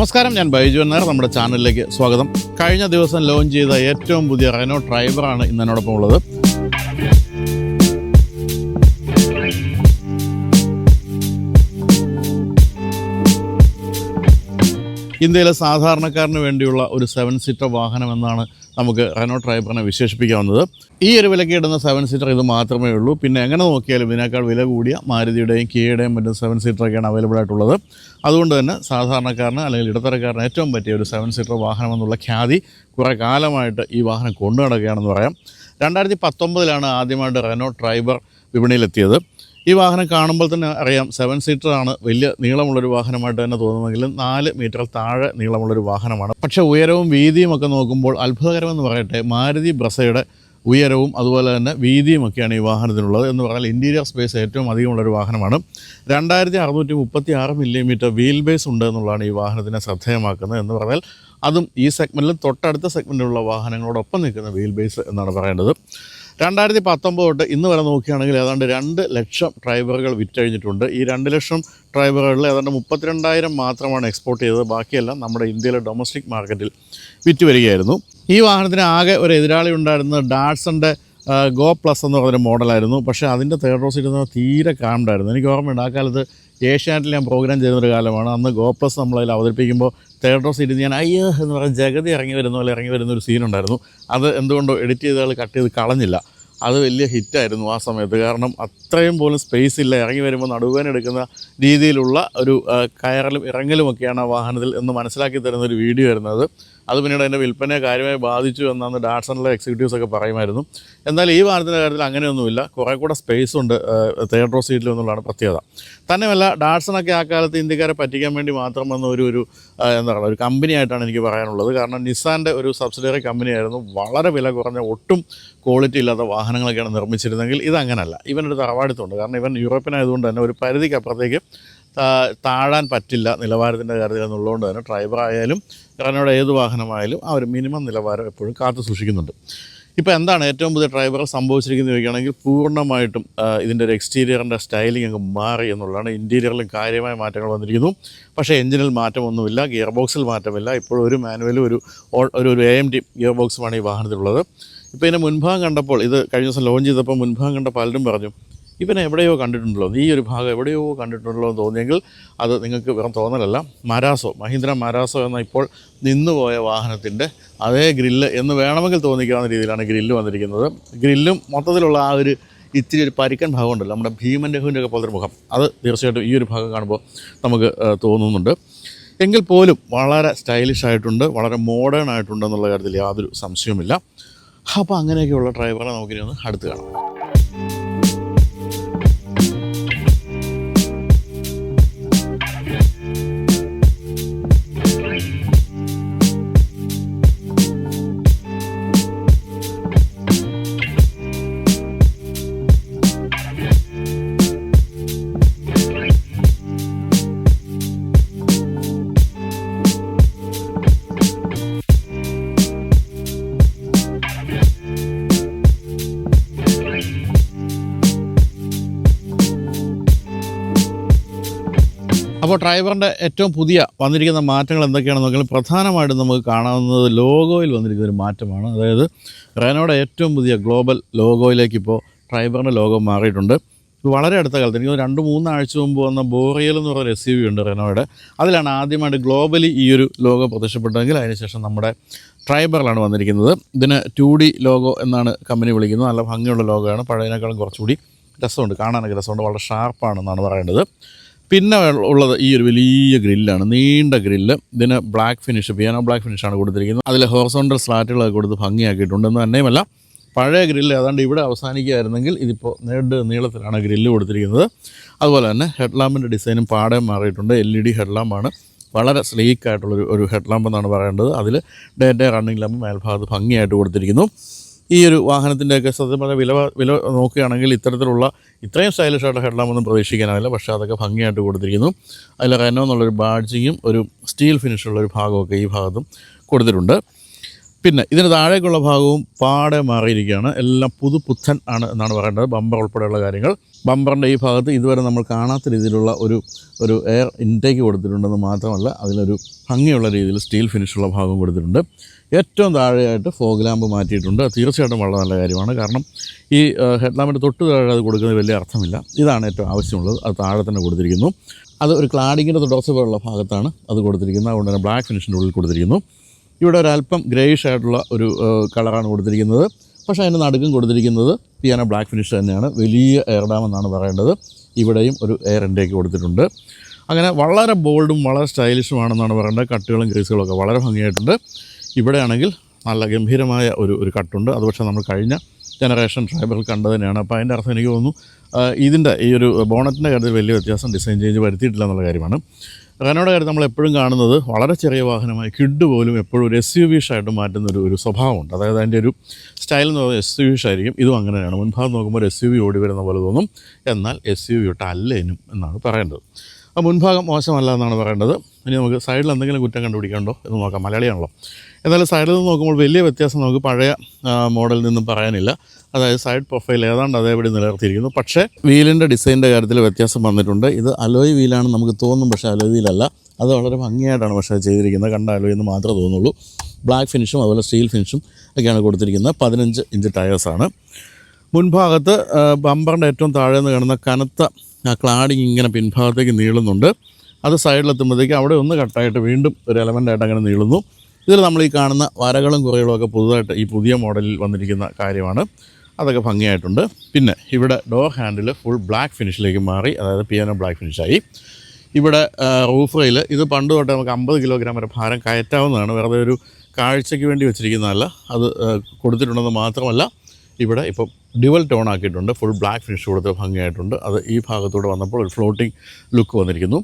നമസ്കാരം ഞാൻ ബൈജു എന്നർ നമ്മുടെ ചാനലിലേക്ക് സ്വാഗതം. കഴിഞ്ഞ ദിവസം ലോഞ്ച് ചെയ്ത ഏറ്റവും പുതിയ റെനോ ഡ്രൈവറാണ് ഇന്ന് എന്നോടൊപ്പം ഉള്ളത്. ഇന്ത്യയിലെ സാധാരണക്കാരന് വേണ്ടിയുള്ള ഒരു സെവൻ സീറ്റർ വാഹനം എന്നാണ് നമുക്ക് റെനോ ഡ്രൈവറിനെ വിശേഷിപ്പിക്കാവുന്നത്. ഈ ഒരു വിലയ്ക്ക് ഇടുന്ന സെവൻ സീറ്റർ ഇത് മാത്രമേ ഉള്ളൂ. പിന്നെ എങ്ങനെ നോക്കിയാലും ഇതിനേക്കാൾ വില കൂടിയ മാരുതിയുടെയും കിയയുടെയും മറ്റും സെവൻ സീറ്ററൊക്കെയാണ് അവൈലബിൾ ആയിട്ടുള്ളത്. അതുകൊണ്ട് തന്നെ സാധാരണക്കാരന് അല്ലെങ്കിൽ ഇടത്തരക്കാരന് ഏറ്റവും പറ്റിയ ഒരു സെവൻ സീറ്റർ വാഹനം എന്നുള്ള ഖ്യാതി കുറേ കാലമായിട്ട് ഈ വാഹനം കൊണ്ടു നടക്കുകയാണെന്ന് പറയാം. രണ്ടായിരത്തി പത്തൊമ്പതിലാണ് ആദ്യമായിട്ട് റെനോ ഡ്രൈവർ വിപണിയിലെത്തിയത്. ഈ വാഹനം കാണുമ്പോൾ തന്നെ അറിയാം സെവൻ സീറ്റർ ആണ്. വലിയ നീളമുള്ളൊരു വാഹനമായിട്ട് തന്നെ തോന്നുമെങ്കിലും നാല് മീറ്റർ താഴെ നീളമുള്ളൊരു വാഹനമാണ്. പക്ഷേ ഉയരവും വീതിയും ഒക്കെ നോക്കുമ്പോൾ അത്ഭുതകരമെന്ന് പറയട്ടെ മാരുതി ബ്രസയുടെ ഉയരവും അതുപോലെ തന്നെ വീതിയും ഒക്കെയാണ് ഈ വാഹനത്തിനുള്ളത് എന്ന് പറഞ്ഞാൽ ഇന്റീരിയർ സ്പേസ് ഏറ്റവും അധികമുള്ളൊരു വാഹനമാണ്. രണ്ടായിരത്തി അറുന്നൂറ്റി മുപ്പത്തി ആറ് മില്ലിമീറ്റർ വീൽ ബേസ് ഉണ്ട് എന്നുള്ളതാണ് ഈ വാഹനത്തിനെ ശ്രദ്ധേയമാക്കുന്നത് എന്ന് പറഞ്ഞാൽ അതും ഈ സെഗ്മെന്റിലും തൊട്ടടുത്ത സെഗ്മെന്റിലുള്ള വാഹനങ്ങളോടൊപ്പം നിൽക്കുന്ന വീൽ ബേസ് എന്നാണ് പറയേണ്ടത്. രണ്ടായിരത്തി പത്തൊമ്പത് തൊട്ട് ഇന്ന് വരെ നോക്കുകയാണെങ്കിൽ ഏതാണ്ട് രണ്ട് ലക്ഷം ഡ്രൈവറുകൾ വിറ്റഴിഞ്ഞിട്ടുണ്ട്. ഈ രണ്ട് ലക്ഷം ഡ്രൈവറുകളിൽ ഏതാണ്ട് മുപ്പത്തിരണ്ടായിരം മാത്രമാണ് എക്സ്പോർട്ട് ചെയ്തത്. ബാക്കിയെല്ലാം നമ്മുടെ ഇന്ത്യയിലെ ഡൊമസ്റ്റിക് മാർക്കറ്റിൽ വിറ്റ് വരികയായിരുന്നു. ഈ വാഹനത്തിന് ആകെ ഒരു എതിരാളി ഉണ്ടായിരുന്നത് ഡാഡ്സന്റെ ഗോ പ്ലസ് എന്ന് പറഞ്ഞൊരു മോഡലായിരുന്നു. പക്ഷേ അതിന്റെ തേർഡ് റോ ഇരുന്ന തീരെ കാംഡായിരുന്നു എനിക്ക് ഓർമ്മയുണ്ട് ആ കാലത്ത് ഏഷ്യാനെറ്റിൽ ഞാൻ പ്രോഗ്രാം ചെയ്യുന്നൊരു കാലമാണ്. അന്ന് ഗോപ്ലസ് നമ്മളതിൽ അവതരിപ്പിക്കുമ്പോൾ റോസ് ഇരുന്ന് ഞാൻ അയ്യോ എന്ന് പറഞ്ഞ ജഗതി ഇറങ്ങി വരുന്ന പോലെ ഇറങ്ങി വരുന്ന ഒരു സീനുണ്ടായിരുന്നു അത് എന്തുകൊണ്ടോ എഡിറ്റ് ചെയ്ത ആൾ കട്ട് ചെയ്ത് കളഞ്ഞില്ല. അത് വലിയ ഹിറ്റായിരുന്നു ആ സമയത്ത്. കാരണം അത്രയും പോലും സ്പേസ് ഇല്ല. ഇറങ്ങി വരുമ്പോൾ നടുവേന എടുക്കുന്ന രീതിയിലുള്ള ഒരു കയറലും ഇറങ്ങലും ഒക്കെയാണ് ആ വാഹനത്തിൽ എന്ന് മനസ്സിലാക്കി തരുന്ന ഒരു വീഡിയോ ആയിരുന്നത് അത്. പിന്നീട് അതിന്റെ വിൽപ്പനയെ കാര്യമായി ബാധിച്ചു എന്നാണ് ഡാറ്റ്സണിലെ എക്സിക്യൂട്ടീവ്സ് ഒക്കെ പറയുമായിരുന്നു. എന്നാൽ ഈ വാഹനത്തിന്റെ കാര്യത്തിൽ അങ്ങനെയൊന്നുമില്ല. കുറേ കൂടെ സ്പേസ് ഉണ്ട് തേർഡ് റോ സീറ്റിൽ എന്നുള്ളതാണ് പ്രത്യേകത. തന്നെയല്ല ഡാറ്റ്സണൊക്കെ ആ കാലത്ത് ഇന്ത്യക്കാരെ പറ്റിക്കാൻ വേണ്ടി മാത്രം വന്ന ഒരു ഒരു എന്താ പറയുക ഒരു കമ്പനിയായിട്ടാണ് എനിക്ക് പറയാനുള്ളത്. കാരണം നിസാന്റെ ഒരു സബ്സിഡറി കമ്പനിയായിരുന്നു വളരെ വില കുറഞ്ഞ ഒട്ടും ക്വാളിറ്റി ഇല്ലാത്ത വാഹനങ്ങളൊക്കെയാണ് നിർമ്മിച്ചിരുന്നെങ്കിൽ ഇതങ്ങനല്ല ഇവനൊരു തറവാടിത്തമുണ്ട് കാരണം ഇവൻ യൂറോപ്യനായതുകൊണ്ട് തന്നെ ഒരു പരിധിക്ക് അപ്പുറത്തേക്ക് താഴാൻ പറ്റില്ല നിലവാരത്തിന്റെ കാര്യത്തിൽ എന്നുള്ളതുകൊണ്ട് തന്നെ ഡ്രൈവർ ആയാലും ഏത് വാഹനമായാലും ഒരു മിനിമം നിലവാരം എപ്പോഴും കാത്തു സൂക്ഷിക്കുന്നുണ്ട്. ഇപ്പോൾ എന്താണ് ഏറ്റവും പുതിയ ഡ്രൈവർ സംഭവിച്ചിരിക്കുന്നത് ചോദിക്കുകയാണെങ്കിൽ പൂർണമായിട്ടും ഇതിന്റെ ഒരു എക്സ്റ്റീരിയറിന്റെ സ്റ്റൈലിംഗ് അങ്ങ് മാറി എന്നുള്ളതാണ്. ഇന്റീരിയറിലും കാര്യമായ മാറ്റങ്ങൾ വന്നിരിക്കുന്നു. പക്ഷേ എഞ്ചിനിൽ മാറ്റമൊന്നുമില്ല ഗിയർ ബോക്സിൽ മാറ്റമില്ല. ഇപ്പോൾ ഒരു മാനുവലും ഒരു ഒരു ഒരു എ എം ടി ഗിയർ ബോക്സുമാണ് ഈ വാഹനത്തിലുള്ളത്. ഇപ്പോൾ ഇതിന്റെ മുൻഭാഗം കണ്ടപ്പോൾ ഇത് കഴിഞ്ഞ ദിവസം ലോഞ്ച് ചെയ്തപ്പോൾ മുൻഭാഗം കണ്ട പലരും പറഞ്ഞു ഇവനെ എവിടെയോ കണ്ടിട്ടുണ്ടല്ലോ. ഈ ഒരു ഭാഗം എവിടെയോ കണ്ടിട്ടുണ്ടല്ലോ എന്ന് തോന്നിയെങ്കിൽ അത് നിങ്ങൾക്ക് വെറും തോന്നലല്ല. മരാസോ മഹീന്ദ്ര മരാസോ എന്ന ഇപ്പോൾ നിന്നുപോയ വാഹനത്തിന്റെ അതേ ഗ്രില്ല് എന്ന് വേണമെങ്കിൽ തോന്നിക്കാവുന്ന രീതിയിലാണ് ഗ്രില്ല് വന്നിരിക്കുന്നത്. ഗ്രില്ലും മൊത്തത്തിലുള്ള ആ ഒരു ഇത്തിരി ഒരു പരിക്കൻ ഭാഗമുണ്ടല്ലോ നമ്മുടെ ഭീമൻ രഘുവിന്റെ ഒക്കെ പോലൊരു മുഖം. അത് തീർച്ചയായിട്ടും ഈ ഒരു ഭാഗം കാണുമ്പോൾ നമുക്ക് തോന്നുന്നുണ്ട്. എങ്കിൽ പോലും വളരെ സ്റ്റൈലിഷ് ആയിട്ടുണ്ട് വളരെ മോഡേൺ ആയിട്ടുണ്ട് എന്നുള്ള കാര്യത്തിൽ യാതൊരു സംശയവുമില്ല. അപ്പോൾ അങ്ങനെയൊക്കെയുള്ള ഡ്രൈവറെ നമുക്കിനി ഒന്ന് അടുത്ത് കാണാം. അപ്പോൾ ഡ്രൈവറിന്റെ ഏറ്റവും പുതിയ വന്നിരിക്കുന്ന മാറ്റങ്ങൾ എന്തൊക്കെയാണെന്ന് നോക്കിയാൽ പ്രധാനമായിട്ടും നമുക്ക് കാണാവുന്നത് ലോഗോയിൽ വന്നിരിക്കുന്ന ഒരു മാറ്റമാണ്. അതായത് റെനോയുടെ ഏറ്റവും പുതിയ ഗ്ലോബൽ ലോഗോയിലേക്ക് ഇപ്പോൾ ഡ്രൈവറിന്റെ ലോഗോ മാറിയിട്ടുണ്ട്. വളരെ അടുത്ത കാലത്ത് എനിക്ക് രണ്ട് മൂന്നാഴ്ച മുമ്പ് വന്ന ബോറിയൽ എന്ന് പറയുന്ന എസ് യു വി ഉണ്ട് റെനോയുടെ. അതിലാണ് ആദ്യമായിട്ട് ഗ്ലോബലി ഈ ഒരു ലോഗോ പ്രത്യക്ഷപ്പെട്ടതെങ്കിൽ അതിനുശേഷം നമ്മുടെ ട്രൈബറിലാണ് വന്നിരിക്കുന്നത്. ഇതിന് ടു ഡി ലോഗോ എന്നാണ് കമ്പനി വിളിക്കുന്നത്. നല്ല ഭംഗിയുള്ള ലോഗോയാണ്. പഴയതിനേക്കാളും കുറച്ചുകൂടി രസമുണ്ട്. കാണാനൊക്കെ രസമുണ്ട്. വളരെ ഷാർപ്പാണെന്നാണ് പറയേണ്ടത്. പിന്നെ ഉള്ളത് ഈ ഒരു വലിയ ഗ്രില്ലാണ് നീണ്ട ഗ്രില്ല്. ഇതിന് ബ്ലാക്ക് ഫിനിഷ് പിയാനോ ബ്ലാക്ക് ഫിനിഷാണ് കൊടുത്തിരിക്കുന്നത്. അതിൽ ഹോർസോണ്ടൽ സ്ലാറ്റുകളൊക്കെ കൊടുത്ത് ഭംഗിയാക്കിയിട്ടുണ്ട് എന്ന് തന്നെയുമല്ല. പഴയ ഗ്രില്ല് ഏതാണ്ട് ഇവിടെ അവസാനിക്കുകയായിരുന്നെങ്കിൽ ഇതിപ്പോൾ നേട് നീളത്തിലാണ് ഗ്രില്ല് കൊടുത്തിരിക്കുന്നത്. അതുപോലെ തന്നെ ഹെഡ് ലാമ്പിന്റെ ഡിസൈനും പാടെ മാറിയിട്ടുണ്ട്. എൽ ഇ ഡി ഹെഡ് ലാമ്പാണ് വളരെ സ്ലീക്കായിട്ടുള്ളൊരു ഒരു ഹെഡ് ലാമ്പ് എന്നാണ് പറയേണ്ടത്. അതിൽ ഡേ റണ്ണിംഗ് ലാമ്പ് മേൽഭാഗത്ത് ഭംഗിയായിട്ട് കൊടുത്തിരിക്കുന്നു. ഈ ഒരു വാഹനത്തിന്റെയൊക്കെ സത്യം പറഞ്ഞാൽ വില വില നോക്കുകയാണെങ്കിൽ ഇത്തരത്തിലുള്ള ഇത്രയും സ്റ്റൈലിഷ് ആയിട്ട് ഹെഡ്ലാമൊന്നും പ്രതീക്ഷിക്കാനാവില്ല. പക്ഷേ അതൊക്കെ ഭംഗിയായിട്ട് കൊടുത്തിരിക്കുന്നു. അതിൽ റെനോ എന്നുള്ളൊരു ബാഡ്ജിയും ഒരു സ്റ്റീൽ ഫിനിഷുള്ള ഒരു ഭാഗമൊക്കെ ഈ ഭാഗത്തും കൊടുത്തിട്ടുണ്ട്. പിന്നെ ഇതിന് താഴേക്കുള്ള ഭാഗവും പാടെ മാറിയിരിക്കുകയാണ്. എല്ലാം പുതുപുത്തൻ ആണ് എന്നാണ് പറയേണ്ടത്. ബമ്പർ ഉൾപ്പെടെയുള്ള കാര്യങ്ങൾ. ബമ്പറിന്റെ ഈ ഭാഗത്ത് ഇതുവരെ നമ്മൾ കാണാത്ത രീതിയിലുള്ള ഒരു ഒരു എയർ ഇൻടേക്ക് കൊടുത്തിട്ടുണ്ടെന്ന് മാത്രമല്ല അതിലൊരു ഭംഗിയുള്ള രീതിയിൽ സ്റ്റീൽ ഫിനിഷുള്ള ഭാഗം കൊടുത്തിട്ടുണ്ട്. ഏറ്റവും താഴെയായിട്ട് ഫോഗ് ലാമ്പ് മാറ്റിയിട്ടുണ്ട്. തീർച്ചയായിട്ടും വളരെ നല്ല കാര്യമാണ്. കാരണം ഈ ഹെഡ് ലാമ്പിന്റെ തൊട്ട് താഴെ അത് കൊടുക്കുന്നത് വലിയ അർത്ഥമില്ല. ഇതാണ് ഏറ്റവും ആവശ്യമുള്ളത്. അത് താഴെ തന്നെ കൊടുത്തിരിക്കുന്നു. അത് ഒരു ക്ലാഡിങ്ങിന്റെ തുടർച്ച പോലുള്ള ഭാഗത്താണ് അത് കൊടുത്തിരിക്കുന്നത്. അതുകൊണ്ട് തന്നെ ബ്ലാക്ക് ഫിനിഷിന്റെ ഉള്ളിൽ കൊടുത്തിരിക്കുന്നു. ഇവിടെ ഒരല്പം ഗ്രേയിഷ് ആയിട്ടുള്ള ഒരു കളറാണ് കൊടുത്തിരിക്കുന്നത്. പക്ഷേ അതിന്റെ നടുക്കും കൊടുത്തിരിക്കുന്നത് പിയാനോ ബ്ലാക്ക് ഫിനിഷ് തന്നെയാണ്. വലിയ എയർ ഡാം എന്നാണ് പറയേണ്ടത്. ഇവിടെയും ഒരു എയർ ഇൻടേക്ക് കൊടുത്തിട്ടുണ്ട്. അങ്ങനെ വളരെ ബോൾഡും വളരെ സ്റ്റൈലിഷുമാണെന്നാണ് പറയേണ്ടത്. കട്ടുകളും ഗ്രീസുകളൊക്കെ വളരെ ഭംഗിയായിട്ടുണ്ട്. ഇവിടെയാണെങ്കിൽ നല്ല ഗംഭീരമായ ഒരു ഒരു കട്ടുണ്ട്. അത് പക്ഷേ നമ്മൾ കഴിഞ്ഞ ജനറേഷൻ ട്രൈബൽ കണ്ടത് തന്നെയാണ് അപ്പോൾ അതിന്റെ അർത്ഥം എനിക്ക് തോന്നുന്നു ഇതിന്റെ ഈ ഒരു ബോണറ്റിന്റെ കാര്യത്തിൽ വലിയ വ്യത്യാസം ഡിസൈൻ ചേഞ്ച് വരുത്തിയിട്ടില്ല എന്നുള്ള കാര്യമാണ്. റനോയുടെ കാര്യം നമ്മൾ എപ്പോഴും കാണുന്നത് വളരെ ചെറിയ വാഹനമായി കിഡ് പോലും എപ്പോഴും ഒരു എസ് യു വിഷായിട്ട് മാറ്റുന്ന ഒരു ഒരു സ്വഭാവമുണ്ട്. അതായത് അതിന്റെ ഒരു സ്റ്റൈൽ എന്ന് പറയുന്നത് എസ് യു വിഷ് ആയിരിക്കും. ഇതും അങ്ങനെ തന്നെയാണ്. മുൻഭാഗം നോക്കുമ്പോൾ എസ് യു വി ഓടി വരുന്ന പോലെ തോന്നും. എന്നാൽ എസ് യു വി ഒട്ട് അല്ലേനും എന്നാണ് പറയേണ്ടത്. ആ മുൻഭാഗം മോശമല്ല എന്നാണ് പറയേണ്ടത്. ഇനി നമുക്ക് സൈഡിൽ എന്തെങ്കിലും കുറ്റം കണ്ടുപിടിക്കണ്ടോ എന്ന് നോക്കാം. മലയാളിയാണല്ലോ. എന്നാലും സൈഡിൽ നിന്ന് നോക്കുമ്പോൾ വലിയ വ്യത്യാസം നമുക്ക് പഴയ മോഡലിൽ നിന്നും പറയാനില്ല. അതായത് സൈഡ് പ്രൊഫൈൽ ഏതാണ്ട് അതേപടി നിലനിർത്തിയിരിക്കുന്നു. പക്ഷേ വീലിന്റെ ഡിസൈനിന്റെ കാര്യത്തിൽ വ്യത്യാസം വന്നിട്ടുണ്ട്. ഇത് അലോയ് വീലാണ് നമുക്ക് തോന്നും പക്ഷേ അലോയ് വീലല്ല അത് വളരെ ഭംഗിയായിട്ടാണ് പക്ഷേ ചെയ്തിരിക്കുന്നത്. കണ്ട അലോയ് എന്ന് മാത്രമേ തോന്നുള്ളൂ. ബ്ലാക്ക് ഫിനിഷും അതുപോലെ സ്റ്റീൽ ഫിനിഷും ഒക്കെയാണ് കൊടുത്തിരിക്കുന്നത്. പതിനഞ്ച് ഇഞ്ച് ടയേഴ്സാണ് മുൻഭാഗത്ത് ബമ്പറിന്റെ ഏറ്റവും താഴെ നിന്ന് കാണുന്ന കനത്ത ക്ലാഡിങ് ഇങ്ങനെ പിൻഭാഗത്തേക്ക് നീളുന്നുണ്ട്. അത് സൈഡിലെത്തുമ്പോഴത്തേക്ക് അവിടെ ഒന്ന് കട്ടായിട്ട് വീണ്ടും ഒരു എലമെന്റായിട്ട് അങ്ങനെ നീളുന്നു. ഇതിൽ നമ്മൾ ഈ കാണുന്ന വരകളും കുറകളും ഒക്കെ പുതുതായിട്ട് ഈ പുതിയ മോഡലിൽ വന്നിരിക്കുന്ന കാര്യമാണ്. അതൊക്കെ ഭംഗിയായിട്ടുണ്ട്. പിന്നെ ഇവിടെ ഡോർ ഹാൻഡിൽ ഫുൾ ബ്ലാക്ക് ഫിനിഷിലേക്ക് മാറി അതായത് പിയാനോ ബ്ലാക്ക് ഫിനിഷായി ഇവിടെ റൂഫ് റെയിൽ ഇത് പണ്ട് തൊട്ട് നമുക്ക് അമ്പത് കിലോഗ്രാം വരെ ഭാരം കയറ്റാവുന്നതാണ്. വെറുതെ ഒരു കാഴ്ചയ്ക്ക് വേണ്ടി വെച്ചിരിക്കുന്നതല്ല. അത് കൊടുത്തിട്ടുണ്ടെന്ന് മാത്രമല്ല ഇവിടെ ഇപ്പോൾ ഡ്യുവൽ ടോൺ ആക്കിയിട്ടുണ്ട്. ഫുൾ ബ്ലാക്ക് ഫിനിഷ് കൊടുത്ത് ഭംഗിയായിട്ടുണ്ട്. അത് ഈ ഭാഗത്തൂടെ വന്നപ്പോൾ ഒരു ഫ്ലോട്ടിംഗ് ലുക്ക് വന്നിരിക്കുന്നു.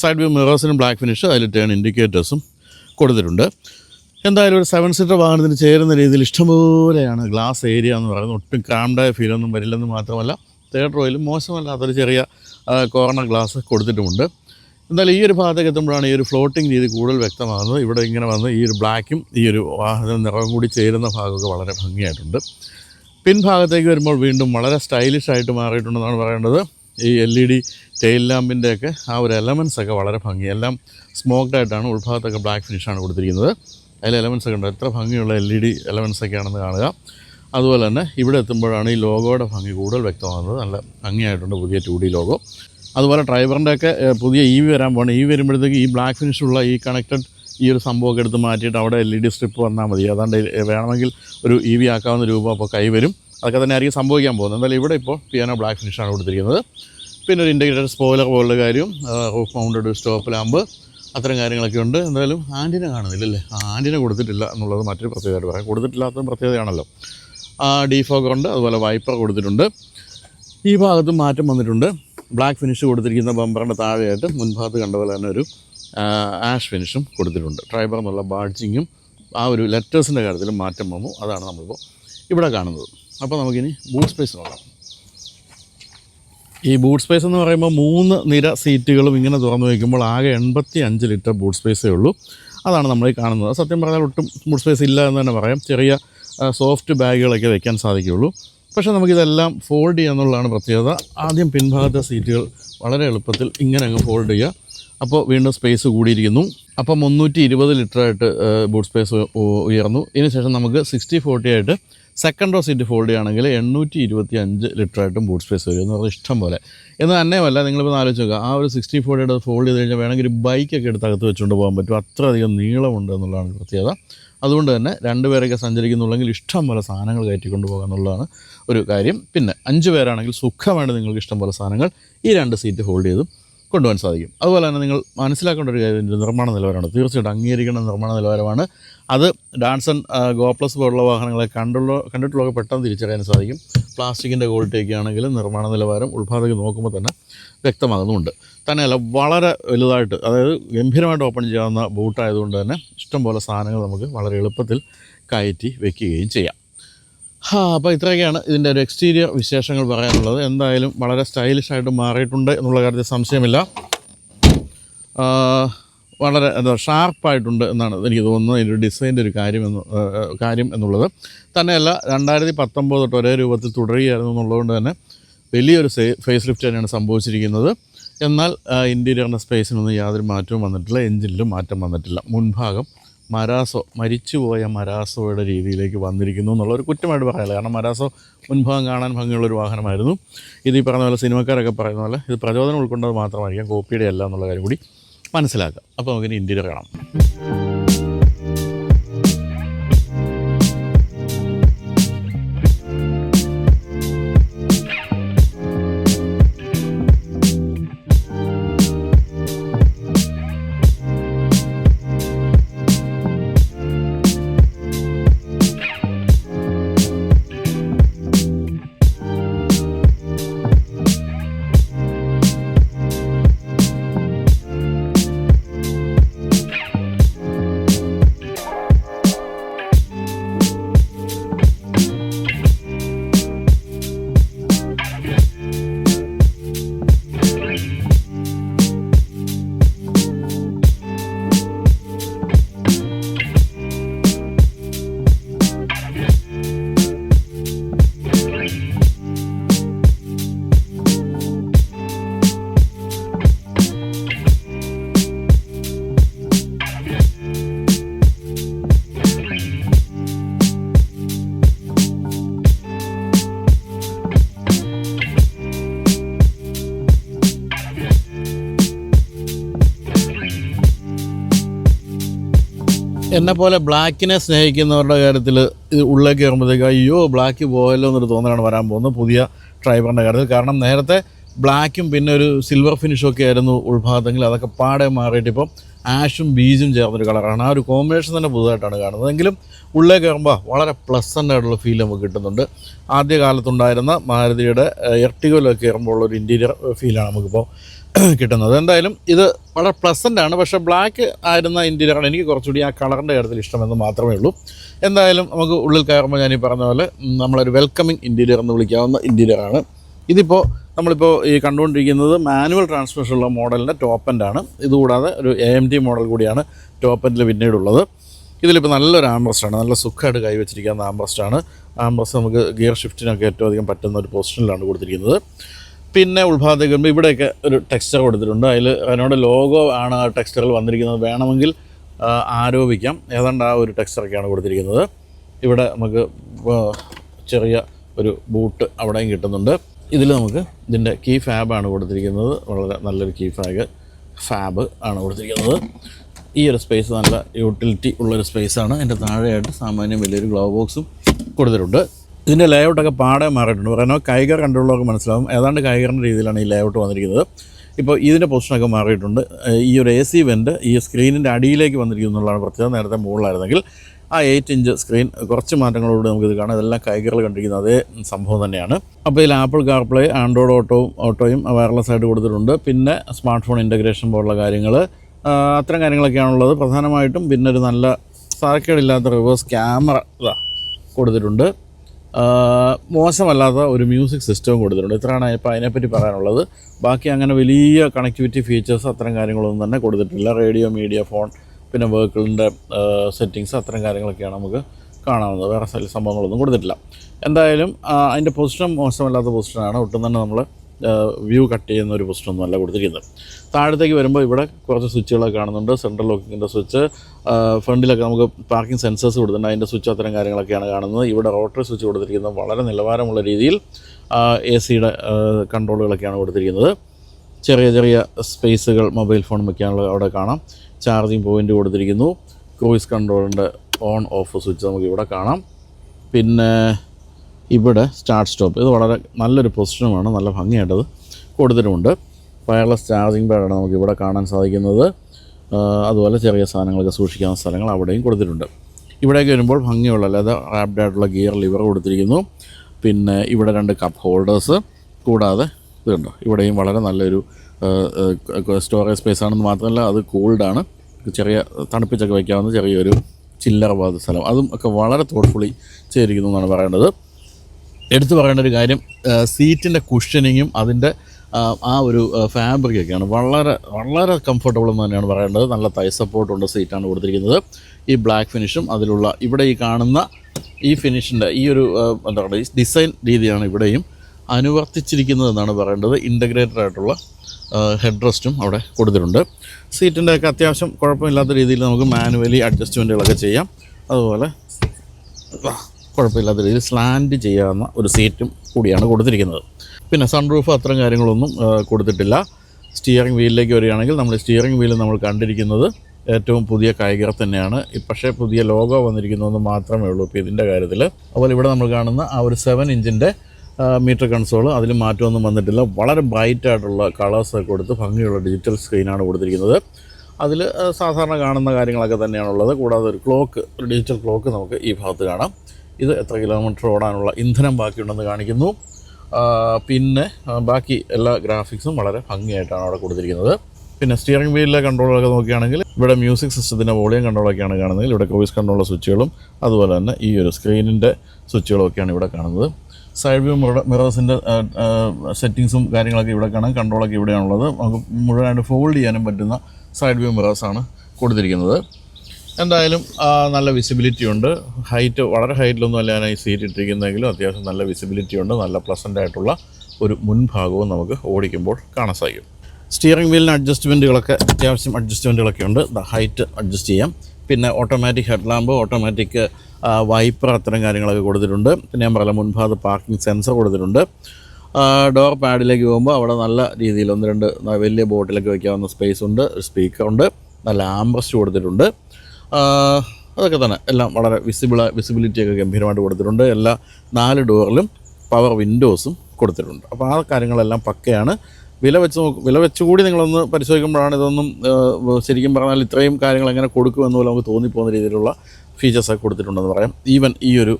സൈഡ് വ്യൂ മിറേഴ്സിനും ബ്ലാക്ക് ഫിനിഷ് അതിൽ ടേൺ ഇൻഡിക്കേറ്റേഴ്സും കൊടുത്തിട്ടുണ്ട്. എന്തായാലും ഒരു സെവൻ സീറ്റർ വാഹനത്തിന് ചേരുന്ന രീതിയിൽ ഇഷ്ടംപോലെയാണ് ഗ്ലാസ് ഏരിയ എന്ന് പറയുന്നത്. ഒട്ടും ക്രാംഡായ ഫീലൊന്നും വരില്ലെന്ന് മാത്രമല്ല തേർഡ് റോയിലും മോശമല്ലാത്തൊരു ചെറിയ കോർണർ ഗ്ലാസ് കൊടുത്തിട്ടുമുണ്ട്. എന്തായാലും ഈ ഒരു ഭാഗത്തേക്ക് എത്തുമ്പോഴാണ് ഈ ഒരു ഫ്ലോട്ടിംഗ് രീതി കൂടുതൽ വ്യക്തമാകുന്നത്. ഇവിടെ ഇങ്ങനെ വന്ന് ഈ ഒരു ബ്ലാക്കും ഈ ഒരു വാഹന നിറവും കൂടി ചേരുന്ന ഭാഗമൊക്കെ വളരെ ഭംഗിയായിട്ടുണ്ട്. പിൻഭാഗത്തേക്ക് വരുമ്പോൾ വീണ്ടും വളരെ സ്റ്റൈലിഷ് ആയിട്ട് മാറിയിട്ടുണ്ടെന്നാണ് പറയേണ്ടത്. ഈ എൽ ഇ ഡി ടെയിൽ ലാമ്പിന്റെയൊക്കെ ആ ഒരു എലമെൻസ് ഒക്കെ വളരെ ഭംഗി. എല്ലാം സ്മോക്ഡ് ആയിട്ടാണ് ഉൾഭാഗത്തൊക്കെ ബ്ലാക്ക് ഫിനിഷാണ് കൊടുത്തിരിക്കുന്നത്. അതിൽ എലമെൻസ് ഒക്കെ ഉണ്ട്. എത്ര ഭംഗിയുള്ള എൽ ഇ ഡി എലമെൻസ് ഒക്കെയാണെന്ന് കാണുക. അതുപോലെ തന്നെ ഇവിടെ എത്തുമ്പോഴാണ് ഈ ലോഗോയുടെ ഭംഗി കൂടുതൽ വ്യക്തമാകുന്നത്. നല്ല ഭംഗിയായിട്ടുണ്ട് പുതിയ ടു ഡി ലോഗോ അതുപോലെ ഡ്രൈവറിന്റെ ഒക്കെ പുതിയ ഇ വി വരാൻ പോകണം ഇ വരുമ്പോഴത്തേക്ക് ഈ ബ്ലാക്ക് ഫിനിഷുള്ള ഈ കണക്റ്റഡ് ഈ ഒരു സംഭവമൊക്കെ എടുത്ത് മാറ്റിയിട്ട് അവിടെ എൽ ഇ ഡി സ്ട്രിപ്പ് വന്നാൽ മതി. അതാണ്ട് വേണമെങ്കിൽ ഒരു ഇ വി ആക്കാവുന്ന രൂപ അപ്പോൾ കൈവരും അതൊക്കെ തന്നെ ആയിരിക്കും സംഭവിക്കാൻ പോകുന്നത്. എന്തായാലും ഇവിടെ ഇപ്പോൾ പിയാനോ ബ്ലാക്ക് ഫിനിഷാണ് കൊടുത്തിരിക്കുന്നത്. പിന്നെ ഒരു ഇന്റഗ്രേറ്റഡ് സ്പോയിലർ പോലുള്ള കാര്യം റൂഫ് മൗണ്ടഡ് സ്റ്റോപ്പ് ലാമ്പ് അത്തരം കാര്യങ്ങളൊക്കെ ഉണ്ട്. എന്തായാലും ആന്റിനെ കാണുന്നില്ലല്ലേ? ആ ആന്റിനെ കൊടുത്തിട്ടില്ല എന്നുള്ളത് മറ്റൊരു പ്രത്യേകമായിട്ട് പറയാം. കൊടുത്തിട്ടില്ലാത്തതും പ്രത്യേകതയാണല്ലോ. ആ ഡീഫോക്ക് ഉണ്ട്. അതുപോലെ വൈപ്പർ കൊടുത്തിട്ടുണ്ട്. ഈ ഭാഗത്തും മാറ്റം വന്നിട്ടുണ്ട്. ബ്ലാക്ക് ഫിനിഷ് കൊടുത്തിരിക്കുന്ന ബമ്പറിന്റെ താഴെയായിട്ട് മുൻഭാഗത്ത് കണ്ട പോലെ തന്നെ ഒരു ആഷ് ഫിനിഷും കൊടുത്തിട്ടുണ്ട്. ട്രൈബർ എന്നുള്ള ബാഡ്ജിങ്ങും ആ ഒരു ലെറ്റേഴ്സിന്റെ കാര്യത്തിലും മാറ്റം വന്നു. അതാണ് നമ്മളിപ്പോൾ ഇവിടെ കാണുന്നത്. അപ്പോൾ നമുക്കിനി ബൂട്ട് സ്പേസ് നോക്കാം. ഈ ബൂട്ട് സ്പേസ് എന്ന് പറയുമ്പോൾ മൂന്ന് നിര സീറ്റുകളും ഇങ്ങനെ തുറന്നു വയ്ക്കുമ്പോൾ ആകെ എൺപത്തി അഞ്ച് ലിറ്റർ ബൂട്ട് സ്പേസേ ഉള്ളൂ. അതാണ് നമ്മൾ ഈ കാണുന്നത്. സത്യം പറഞ്ഞാൽ ഒട്ടും ബൂട്ട് സ്പേസ് ഇല്ല എന്ന് തന്നെ പറയാം. ചെറിയ സോഫ്റ്റ് ബാഗുകളൊക്കെ വയ്ക്കാൻ സാധിക്കുകയുള്ളൂ. പക്ഷേ നമുക്കിതെല്ലാം ഫോൾഡ് ചെയ്യാന്നുള്ളതാണ് പ്രത്യേകത. ആദ്യം പിൻഭാഗത്തെ സീറ്റുകൾ വളരെ എളുപ്പത്തിൽ ഇങ്ങനെ അങ്ങ് ഫോൾഡ് ചെയ്യുക. അപ്പോൾ വീണ്ടും സ്പേസ് കൂടിയിരിക്കുന്നു. അപ്പോൾ മുന്നൂറ്റി ഇരുപത് ലിറ്ററായിട്ട് ബൂട്ട് സ്പേസ് ഉയർന്നു. ഇതിന് ശേഷം നമുക്ക് സിക്സ്റ്റി ഫോർട്ടി ആയിട്ട് സെക്കൻഡ് റോ സീറ്റ് ഫോൾഡ് ചെയ്യുകയാണെങ്കിൽ എണ്ണൂറ്റി ഇരുപത്തി അഞ്ച് ലിറ്ററായിട്ടും ബൂട്ട് സ്പേസ് വരും എന്ന് പറഞ്ഞാൽ ഇഷ്ടം പോലെ. എന്ന് തന്നെയുമല്ല നിങ്ങളിപ്പോൾ ആലോചിച്ച് നോക്കുക ആ ഒരു സിക്സ്റ്റി ഫോർട്ടിയുടെ ഫോൾഡ് ചെയ്ത് കഴിഞ്ഞാൽ വേണമെങ്കിൽ ഒരു ബൈക്കൊക്കെ എടുത്ത് അകത്ത് വെച്ചുകൊണ്ട് പോകാൻ പറ്റും. അത്രയധികം നീളമുണ്ട് എന്നുള്ളതാണ് പ്രത്യേകത. അതുകൊണ്ട് തന്നെ രണ്ട് പേരൊക്കെ സഞ്ചരിക്കുന്നുള്ളെങ്കിൽ ഇഷ്ടം പോലെ സാധനങ്ങൾ കയറ്റിക്കൊണ്ട് പോകുക എന്നുള്ളതാണ് ഒരു കാര്യം. പിന്നെ അഞ്ച് പേരാണെങ്കിൽ സുഖമായിട്ട് നിങ്ങൾക്ക് ഇഷ്ടം പോലെ സാധനങ്ങൾ ഈ രണ്ട് സീറ്റ് ഹോൾഡ് ചെയ്തും. കൊണ്ടുപോകാൻ സാധിക്കും. അതുപോലെ തന്നെ നിങ്ങൾ മനസ്സിലാക്കേണ്ട ഒരു കാര്യം നിർമ്മാണ നിലവാരമാണ്. തീർച്ചയായിട്ടും അംഗീകരിക്കേണ്ട നിർമ്മാണ നിലവാരമാണ്. അത് ഡാൻസൺ ഗോപ്ലസ് പോലുള്ള വാഹനങ്ങളെ കണ്ടുള്ള കണ്ടിട്ടുള്ളതൊക്കെ പെട്ടെന്ന് തിരിച്ചറിയാൻ സാധിക്കും. പ്ലാസ്റ്റിക്കിന്റെ ക്വാളിറ്റിയൊക്കെ ആണെങ്കിലും നിർമ്മാണ നിലവാരം ഉൾഭാഗത്തേക്ക് നോക്കുമ്പോൾ തന്നെ വ്യക്തമാകുന്നുമുണ്ട് തന്നെയല്ല വളരെ വലുതായിട്ട് അതായത് ഗംഭീരമായിട്ട് ഓപ്പൺ ചെയ്യാവുന്ന ബൂട്ടായതുകൊണ്ട് തന്നെ ഇഷ്ടംപോലെ സാധനങ്ങൾ നമുക്ക് വളരെ എളുപ്പത്തിൽ കയറ്റി വെക്കുകയും ചെയ്യാം. ഹാ അപ്പോൾ ഇത്രയൊക്കെയാണ് ഇതിന്റെ ഒരു എക്സ്റ്റീരിയർ വിശേഷങ്ങൾ പറയാനുള്ളത്. എന്തായാലും വളരെ സ്റ്റൈലിഷ് ആയിട്ട് മാറിയിട്ടുണ്ട് എന്നുള്ള കാര്യത്തിൽ സംശയമില്ല. വളരെ എന്താ ഷാർപ്പായിട്ടുണ്ട് എന്നാണ് എനിക്ക് തോന്നുന്നത്. ഇതിന്റെ ഡിസൈന്റെ ഒരു കാര്യം എന്ന് കാര്യം എന്നുള്ളത്. തന്നെയല്ല രണ്ടായിരത്തി പത്തൊമ്പത് തൊട്ട് ഒരേ രൂപത്തിൽ തുടരുകയായിരുന്നു എന്നുള്ളതുകൊണ്ട് തന്നെ വലിയൊരു ഫേസ് ലിഫ്റ്റ് തന്നെയാണ് സംഭവിച്ചിരിക്കുന്നത്. എന്നാൽ ഇന്റീരിയറിന്റെ സ്പേസിനൊന്നും യാതൊരു മാറ്റവും വന്നിട്ടില്ല എഞ്ചിനിലും മാറ്റം വന്നിട്ടില്ല. മുൻഭാഗം മരാസോ മരിച്ചുപോയ മരാസോയുടെ രീതിയിലേക്ക് വന്നിരിക്കുന്നു എന്നുള്ള ഒരു കുറ്റമായിട്ട് പറയാനില്ല കാരണം മരാസോ മുൻഭാഗം കാണാൻ ഭംഗിയുള്ളൊരു വാഹനമായിരുന്നു. ഇത് ഈ പറഞ്ഞ പോലെ സിനിമക്കാരൊക്കെ പറയുന്ന പോലെ ഇത് പ്രചോദനം ഉൾക്കൊണ്ടത് മാത്രമായിരിക്കാം. കോപ്പിയുടെ അല്ല എന്നുള്ള കാര്യം കൂടി മനസ്സിലാക്കുക അപ്പോൾ നമുക്കിനി ഇന്ത്യയിൽ കാണാം എന്നെ പോലെ ബ്ലാക്കിനെ സ്നേഹിക്കുന്നവരുടെ കാര്യത്തിൽ ഉള്ളിലേക്ക് കയറുമ്പോഴത്തേക്ക് അയ്യോ ബ്ലാക്ക് പോയല്ലോ എന്നൊരു തോന്നലാണ് വരാൻ പോകുന്നത് പുതിയ ഡ്രൈവറിന്റെ കാര്യത്തിൽ. കാരണം നേരത്തെ ബ്ലാക്കും പിന്നെ ഒരു സിൽവർ ഫിനിഷും ഒക്കെ ആയിരുന്നു ഉൾഭാഗത്തെങ്കിൽ അതൊക്കെ പാടെ മാറിയിട്ട് ഇപ്പം ആഷും ബീജും ചേർന്നൊരു കളറാണ്. ആ ഒരു കോമ്പിനേഷൻ തന്നെ പുതുതായിട്ടാണ് കാണുന്നത്. എങ്കിലും ഉള്ളിൽ കയറുമ്പോൾ വളരെ പ്ലസന്റ് ആയിട്ടുള്ള ഫീൽ നമുക്ക് കിട്ടുന്നുണ്ട്. ആദ്യ കാലത്തുണ്ടായിരുന്ന മാരുതിയുടെ എർട്ടിഗോയിലൊക്കെ കയറുമ്പോൾ ഉള്ള ഒരു ഇന്റീരിയർ ഫീലാണ് നമുക്കിപ്പോൾ കിട്ടുന്നത്. എന്തായാലും ഇത് വളരെ പ്ലസന്റ് ആണ്. പക്ഷേ ബ്ലാക്ക് ആയിരുന്ന ഇന്റീരിയറാണ് എനിക്ക് കുറച്ചുകൂടി ആ കളറിന്റെ കാര്യത്തിൽ ഇഷ്ടമെന്ന് മാത്രമേ ഉള്ളൂ. എന്തായാലും നമുക്ക് ഉള്ളിൽ കയറുമ്പോൾ ഞാൻ ഈ പറഞ്ഞ പോലെ നമ്മളൊരു വെൽക്കമിങ് ഇന്റീരിയർ എന്ന് വിളിക്കാവുന്ന ഇന്റീരിയറാണ് ഇതിപ്പോൾ നമ്മളിപ്പോൾ ഈ കണ്ടുകൊണ്ടിരിക്കുന്നത് മാനുവൽ ട്രാൻസ്മിഷനുള്ള മോഡലിന്റെ ടോപ്പ് എൻഡാണ് ഇതുകൂടാതെ ഒരു എ എം ടി മോഡൽ കൂടിയാണ് ടോപ്പ് എൻഡിൽ പിന്നീടുള്ളത്. ഇതിലിപ്പോൾ നല്ലൊരു ആംബ്രസ്റ്റാണ് നല്ല സുഖമായിട്ട് കൈവച്ചിരിക്കുന്ന ആംബ്രസ്റ്റാണ് ആംബ്രസ്റ്റ് നമുക്ക് ഗിയർ ഷിഫ്റ്റിനൊക്കെ ഏറ്റവും അധികം പറ്റുന്ന ഒരു പൊസിഷനിലാണ് കൊടുത്തിരിക്കുന്നത്. പിന്നെ ഉൾഭാഗത്തേക്ക് ഇവിടെയൊക്കെ ഒരു ടെക്സ്ചർ കൊടുത്തിട്ടുണ്ട്. അതിൽ അതിനോട് ലോഗോ ആണ് ആ ടെക്സ്ചറിൽ വന്നിരിക്കുന്നത്. വേണമെങ്കിൽ ആരോപിക്കാം. ഏതാണ്ട് ആ ഒരു ടെക്സ്ചറൊക്കെയാണ് കൊടുത്തിരിക്കുന്നത്. ഇവിടെ നമുക്ക് ചെറിയ ഒരു ബൂട്ട് അവിടെയും കിട്ടുന്നുണ്ട്. ഇതിൽ നമുക്ക് ഇതിന്റെ കീ ഫാബാണ് കൊടുത്തിരിക്കുന്നത്. വളരെ നല്ലൊരു കീ ഫാഗ് ഫാബ് ആണ് കൊടുത്തിരിക്കുന്നത്. ഈ ഒരു സ്പേസ് നല്ല യൂട്ടിലിറ്റി ഉള്ളൊരു സ്പേസാണ് അതിന്റെ താഴെയായിട്ട് സാമാന്യം വലിയൊരു ഗ്ലോ ബോക്സും കൊടുത്തിട്ടുണ്ട്. ഇതിന്റെ ലേഔട്ടൊക്കെ പാടെ മാറിയിട്ടുണ്ട്. പറയുന്നത് കൈകർ കണ്ടുള്ളവർക്ക് മനസ്സിലാവും. ഏതാണ്ട് കൈകറിന്റെ രീതിയിലാണ് ഈ ലേഔട്ട് വന്നിരിക്കുന്നത്. ഇപ്പോൾ ഇതിന്റെ പൊസിഷനൊക്കെ മാറിയിട്ടുണ്ട്. ഈ ഒരു എ സി വെന്റ് ഈ സ്ക്രീനിന്റെ അടിയിലേക്ക് വന്നിരിക്കുന്നു എന്നുള്ളതാണ് പ്രത്യേകത. നേരത്തെ മുകളിലായിരുന്നെങ്കിൽ ആ എയ്റ്റ് ഇഞ്ച് സ്ക്രീൻ കുറച്ച് മാറ്റങ്ങളോട് നമുക്കിത് കാണാം. ഇതെല്ലാം കൈകളിൽ കണ്ടിരിക്കുന്ന അതേ സംഭവം തന്നെയാണ്. അപ്പോൾ ഇതിൽ ആപ്പിൾ കാർപ്ലേ ആൻഡ്രോയിഡ് ഓട്ടോ ഓട്ടോയും വയർലെസ് ആയിട്ട് കൊടുത്തിട്ടുണ്ട്. പിന്നെ സ്മാർട്ട് ഫോൺ ഇന്റഗ്രേഷൻ പോലുള്ള കാര്യങ്ങൾ അത്തരം കാര്യങ്ങളൊക്കെയാണുള്ളത്. പ്രധാനമായിട്ടും പിന്നെ ഒരു നല്ല സാരക്കേടില്ലാത്ത റിവേഴ്സ് ക്യാമറ കൊടുത്തിട്ടുണ്ട്. മോശമല്ലാത്ത ഒരു മ്യൂസിക് സിസ്റ്റവും കൊടുത്തിട്ടുണ്ട്. ഇത്രയാണ് ഇപ്പോൾ അതിനെപ്പറ്റി പറയാനുള്ളത്. ബാക്കി അങ്ങനെ വലിയ കണക്ടിവിറ്റി ഫീച്ചേഴ്സ് അത്തരം കാര്യങ്ങളൊന്നും തന്നെ കൊടുത്തിട്ടില്ല. റേഡിയോ മീഡിയ ഫോൺ പിന്നെ വെഹിക്കിളിന്റെ സെറ്റിങ്സ് അത്തരം കാര്യങ്ങളൊക്കെയാണ് നമുക്ക് കാണാവുന്നത്. വേറെ സംഭവങ്ങളൊന്നും കൊടുത്തിട്ടില്ല. എന്തായാലും അതിന്റെ പൊസിഷൻ മോശമല്ലാത്ത പൊസിഷനാണ് ഒട്ടും തന്നെ നമ്മൾ വ്യൂ കട്ട് ചെയ്യുന്ന ഒരു പ്രശ്നമൊന്നുമല്ല കൊടുത്തിരിക്കുന്നത്. താഴത്തേക്ക് വരുമ്പോൾ ഇവിടെ കുറച്ച് സ്വിച്ചുകളൊക്കെ കാണുന്നുണ്ട്. സെൻട്രൽ ലോക്കിങ്ങിന്റെ സ്വിച്ച് ഫ്രണ്ടിലൊക്കെ നമുക്ക് പാർക്കിംഗ് സെൻസേഴ്സ് കൊടുത്തിട്ടുണ്ട്. അതിന്റെ സ്വിച്ച് അത്തരം കാര്യങ്ങളൊക്കെയാണ് കാണുന്നത്. ഇവിടെ റോട്ടറി സ്വിച്ച് കൊടുത്തിരിക്കുന്നത് വളരെ നിലവാരമുള്ള രീതിയിൽ എ സിയുടെ കൺട്രോളുകളൊക്കെയാണ് കൊടുത്തിരിക്കുന്നത്. ചെറിയ ചെറിയ സ്പേസുകൾ മൊബൈൽ ഫോൺ വയ്ക്കാനുള്ള അവിടെ കാണാം. ചാർജിങ് പോയിന്റ് കൊടുത്തിരിക്കുന്നു. ക്രൂയിസ് കൺട്രോളിന്റെ ഓൺ ഓഫ് സ്വിച്ച് നമുക്ക് ഇവിടെ കാണാം. പിന്നെ ഇവിടെ സ്റ്റാർട്ട് സ്റ്റോപ്പ് ഇത് വളരെ നല്ലൊരു പൊസിഷനുമാണ് നല്ല ഭംഗിയായിട്ടത് കൊടുത്തിട്ടുമുണ്ട് വയർലെസ് ചാർജിങ് പാഡാണ് നമുക്ക് ഇവിടെ കാണാൻ സാധിക്കുന്നത്. അതുപോലെ ചെറിയ സാധനങ്ങളൊക്കെ സൂക്ഷിക്കാവുന്ന സ്ഥലങ്ങൾ അവിടെയും കൊടുത്തിട്ടുണ്ട്. ഇവിടേക്ക് വരുമ്പോൾ ഭംഗിയുള്ള അല്ലാതെ റാപ്ഡായിട്ടുള്ള ഗിയർ ലിവർ കൊടുത്തിരിക്കുന്നു. പിന്നെ ഇവിടെ രണ്ട് കപ്പ് ഹോൾഡേഴ്സ് കൂടാതെ ഇതുണ്ടോ ഇവിടെയും വളരെ നല്ലൊരു സ്റ്റോറേജ് സ്പേസ് ആണെന്ന് മാത്രമല്ല അത് കൂൾഡാണ് ചെറിയ തണുപ്പിച്ചൊക്കെ വയ്ക്കാവുന്ന ചെറിയൊരു ചില്ലറ ഭാഗത്ത് സ്ഥലം. അതും ഒക്കെ വളരെ തോട്ട്ഫുള്ളി ചെയ്തിരിക്കുന്നു എന്നാണ് പറയേണ്ടത്. എടുത്തു പറയേണ്ട ഒരു കാര്യം സീറ്റിന്റെ കുഷനിങ്ങും അതിന്റെ ആ, ഒരു ഫാബ്രിക് ഒക്കെയാണ്. വളരെ വളരെ കംഫർട്ടബിൾ എന്ന് തന്നെയാണ് പറയേണ്ടത്. നല്ല തൈ സപ്പോർട്ടുണ്ട് സീറ്റാണ് കൊടുത്തിരിക്കുന്നത്. ഈ ബ്ലാക്ക് ഫിനിഷും അതിലുള്ള ഇവിടെ ഈ കാണുന്ന ഈ ഫിനിഷിന്റെ ഈ ഒരു എന്താ പറയുക ഡിസൈൻ രീതിയാണ് ഇവിടെയും അനുവർത്തിച്ചിരിക്കുന്നത് എന്നാണ് പറയേണ്ടത്. ഇന്റഗ്രേറ്റഡ് ആയിട്ടുള്ള ഹെഡ് റെസ്റ്റും അവിടെ കൊടുത്തിട്ടുണ്ട്. സീറ്റിന്റെ ഒക്കെ അത്യാവശ്യം കുഴപ്പമില്ലാത്ത രീതിയിൽ നമുക്ക് മാനുവലി അഡ്ജസ്റ്റ്മെന്റുകളൊക്കെ ചെയ്യാം. അതുപോലെ കുഴപ്പമില്ലാത്ത രീതിയിൽ സ്ലാൻഡ് ചെയ്യാവുന്ന ഒരു സീറ്റും കൂടിയാണ് കൊടുത്തിരിക്കുന്നത്. പിന്നെ സൺറൂഫ് അത്തരം കാര്യങ്ങളൊന്നും കൊടുത്തിട്ടില്ല. സ്റ്റിയറിംഗ് വീലിലേക്ക് വരികയാണെങ്കിൽ നമ്മൾ സ്റ്റിയറിംഗ് വീൽ നമ്മൾ കണ്ടിരിക്കുന്നത് ഏറ്റവും പുതിയ കായിക തന്നെയാണ്. പക്ഷേ പുതിയ ലോഗോ വന്നിരിക്കുന്നതെന്ന് മാത്രമേ ഉള്ളൂ. ഇപ്പോൾ ഇതിന്റെ കാര്യത്തിൽ അതുപോലെ ഇവിടെ നമ്മൾ കാണുന്ന ആ ഒരു സെവൻ ഇഞ്ചിന്റെ മീറ്റർ കൺസോൾ അതിൽ മാറ്റമൊന്നും വന്നിട്ടില്ല. വളരെ ബ്രൈറ്റ് ആയിട്ടുള്ള കളേഴ്സൊക്കെ കൊടുത്ത് ഭംഗിയുള്ള ഡിജിറ്റൽ സ്ക്രീനാണ് കൊടുത്തിരിക്കുന്നത്. അതിൽ സാധാരണ കാണുന്ന കാര്യങ്ങളൊക്കെ തന്നെയാണുള്ളത്. കൂടാതെ ഒരു ക്ലോക്ക് ഒരു ഡിജിറ്റൽ ക്ലോക്ക് നമുക്ക് ഈ ഭാഗത്ത് കാണാം. ഇത് എത്ര കിലോമീറ്റർ ഓടാനുള്ള ഇന്ധനം ബാക്കിയുണ്ടെന്ന് കാണിക്കുന്നു. പിന്നെ ബാക്കി എല്ലാ ഗ്രാഫിക്സും വളരെ ഭംഗിയായിട്ടാണ് അവിടെ കൊടുത്തിരിക്കുന്നത്. പിന്നെ സ്റ്റിയറിംഗ് വീലിലെ കൺട്രോളൊക്കെ നോക്കുകയാണെങ്കിൽ ഇവിടെ മ്യൂസിക് സിസ്റ്റത്തിന്റെ വോളിയം കൺട്രോളൊക്കെയാണ് കാണുന്നത്. ഇവിടെ ക്രൂയിസ് കൺട്രോളുള്ള സ്വിച്ചുകളും അതുപോലെ തന്നെ ഈ ഒരു സ്ക്രീനിന്റെ സ്വിച്ചുകളും ഒക്കെയാണ് ഇവിടെ കാണുന്നത്. സൈഡ് വ്യൂ മിറ മിറേഴ്സിന്റെ സെറ്റിങ്സും കാര്യങ്ങളൊക്കെ ഇവിടെ കാണാം. കൺട്രോളൊക്കെ ഇവിടെയാണുള്ളത്. നമുക്ക് മുഴുവനായിട്ട് ഫോൾഡ് ചെയ്യാനും പറ്റുന്ന സൈഡ് വ്യൂ മിറേഴ്സാണ് കൊടുത്തിരിക്കുന്നത്. എന്തായാലും നല്ല വിസിബിലിറ്റി ഉണ്ട്. ഹൈറ്റ് വളരെ ഹൈറ്റിലൊന്നും അല്ല ഞാൻ ഈ സീറ്റ് ഇട്ടിരിക്കുന്നതെങ്കിലും അത്യാവശ്യം നല്ല വിസിബിലിറ്റി ഉണ്ട്. നല്ല പ്ലസന്റ് ആയിട്ടുള്ള ഒരു മുൻഭാഗവും നമുക്ക് ഓടിക്കുമ്പോൾ കാണാൻ സാധിക്കും. സ്റ്റിയറിംഗ് വീലിന് അഡ്ജസ്റ്റ്മെന്റുകളൊക്കെ അത്യാവശ്യം അഡ്ജസ്റ്റ്മെന്റുകളൊക്കെ ഉണ്ട്. ഹൈറ്റ് അഡ്ജസ്റ്റ് ചെയ്യാം. പിന്നെ automatic head lamp automatic wiper അത്തരം കാര്യങ്ങളൊക്കെ കൊടുത്തിട്ടുണ്ട്. പിന്നെ ഞാൻ പറയാം മുൻഭാഗത്ത് പാർക്കിംഗ് സെൻസർ കൊടുത്തിട്ടുണ്ട്. ഡോർ പാഡിലേക്ക് പോകുമ്പോൾ അവിടെ നല്ല രീതിയിൽ ഒന്ന് രണ്ട് വലിയ ബോട്ടിലൊക്കെ വയ്ക്കാവുന്ന സ്പേസ് ഉണ്ട്. സ്പീക്കർ ഉണ്ട്. നല്ല ആംബ്രസ്റ്റ് കൊടുത്തിട്ടുണ്ട്. അതൊക്കെ തന്നെ. എല്ലാം വളരെ വിസിബിൾ വിസിബിലിറ്റിയൊക്കെ ഗംഭീരമായിട്ട് കൊടുത്തിട്ടുണ്ട്. എല്ലാ നാല് ഡോറിലും പവർ വിൻഡോസും കൊടുത്തിട്ടുണ്ട്. അപ്പോൾ ആ കാര്യങ്ങളെല്ലാം പക്കയാണ്. വില വെച്ച് നോക്ക് വില വെച്ചുകൂടി നിങ്ങളൊന്ന് പരിശോധിക്കുമ്പോഴാണ് ഇതൊന്നും ശരിക്കും പറഞ്ഞാൽ ഇത്രയും കാര്യങ്ങൾ എങ്ങനെ കൊടുക്കുമെന്ന് പോലും നമുക്ക് തോന്നിപ്പോകുന്ന രീതിയിലുള്ള ഫീച്ചേഴ്സൊക്കെ കൊടുത്തിട്ടുണ്ടെന്ന് പറയാം. ഈവൻ ഈ ഒരു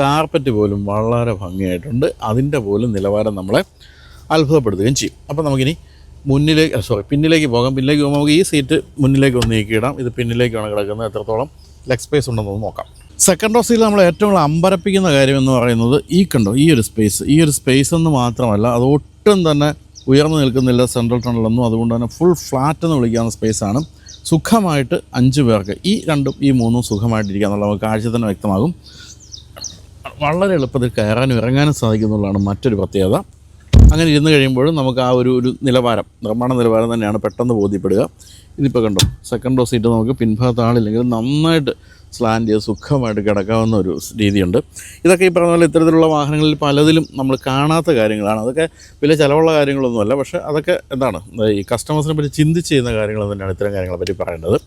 കാർപ്പറ്റ് പോലും വളരെ ഭംഗിയായിട്ടുണ്ട്. അതിന്റെ പോലും നിലവാരം നമ്മളെ അത്ഭുതപ്പെടുത്തുകയും ചെയ്യും. അപ്പോൾ നമുക്കിനി മുന്നിലേക്ക് സോറി പിന്നിലേക്ക് പോകാം. പിന്നിലേക്ക് പോകുമ്പോൾ നമുക്ക് ഈ സീറ്റ് മുന്നിലേക്ക് ഒന്ന് നീക്കിയിടാം. ഇത് പിന്നിലേക്കാണ് കിടക്കുന്നത്. എത്രത്തോളം ലെഗ് സ്പേസ് ഉണ്ടെന്ന് നോക്കാം. സെക്കൻഡ് റോസിൽ നമ്മൾ ഏറ്റവും കൂടുതൽ അമ്പരപ്പിക്കുന്ന കാര്യം എന്ന് പറയുന്നത് ഈ കണ്ടോ ഈ ഒരു സ്പേസ് ഈ ഒരു സ്പേസ് എന്ന് മാത്രമല്ല അത് ഒട്ടും തന്നെ ഉയർന്നു നിൽക്കുന്നില്ല സെൻട്രൽ ടണലൊന്നും അതുകൊണ്ട് തന്നെ ഫുൾ ഫ്ലാറ്റ് എന്ന് വിളിക്കാവുന്ന സ്പേസാണ് സുഖമായിട്ട് അഞ്ച് പേർക്ക് ഈ രണ്ടും ഈ മൂന്നും സുഖമായിട്ടിരിക്കുക എന്നുള്ള നമുക്ക് കാഴ്ച തന്നെ വ്യക്തമാകും. വളരെ എളുപ്പത്തിൽ കയറാനും ഇറങ്ങാനും സാധിക്കുന്നുള്ളതാണ് മറ്റൊരു പ്രത്യേകത. അങ്ങനെ ഇരുന്ന് കഴിയുമ്പോഴും നമുക്ക് ആ ഒരു ഒരു നിലവാരം നിർമ്മാണ നിലവാരം തന്നെയാണ് പെട്ടെന്ന് ബോധ്യപ്പെടുക. ഇതിപ്പോൾ കണ്ടോ സെക്കൻഡ് റോ സീറ്റ് നമുക്ക് പിൻഭാഗത്ത് ആളില്ലെങ്കിൽ നന്നായിട്ട് സ്ലാൻഡ് ചെയ്ത് സുഖമായിട്ട് കിടക്കാവുന്ന ഒരു രീതിയുണ്ട്. ഇതൊക്കെ ഈ പറഞ്ഞ പോലെ ഇത്തരത്തിലുള്ള വാഹനങ്ങളിൽ പലതിലും നമ്മൾ കാണാത്ത കാര്യങ്ങളാണ്. അതൊക്കെ വലിയ ചിലവുള്ള കാര്യങ്ങളൊന്നുമല്ല. പക്ഷേ അതൊക്കെ എന്താണ് ഈ കസ്റ്റമേഴ്സിനെ പറ്റി ചിന്തിച്ച് ചെയ്യുന്ന കാര്യങ്ങൾ തന്നെയാണ് ഇത്തരം കാര്യങ്ങളെ പറ്റി പറയേണ്ടത്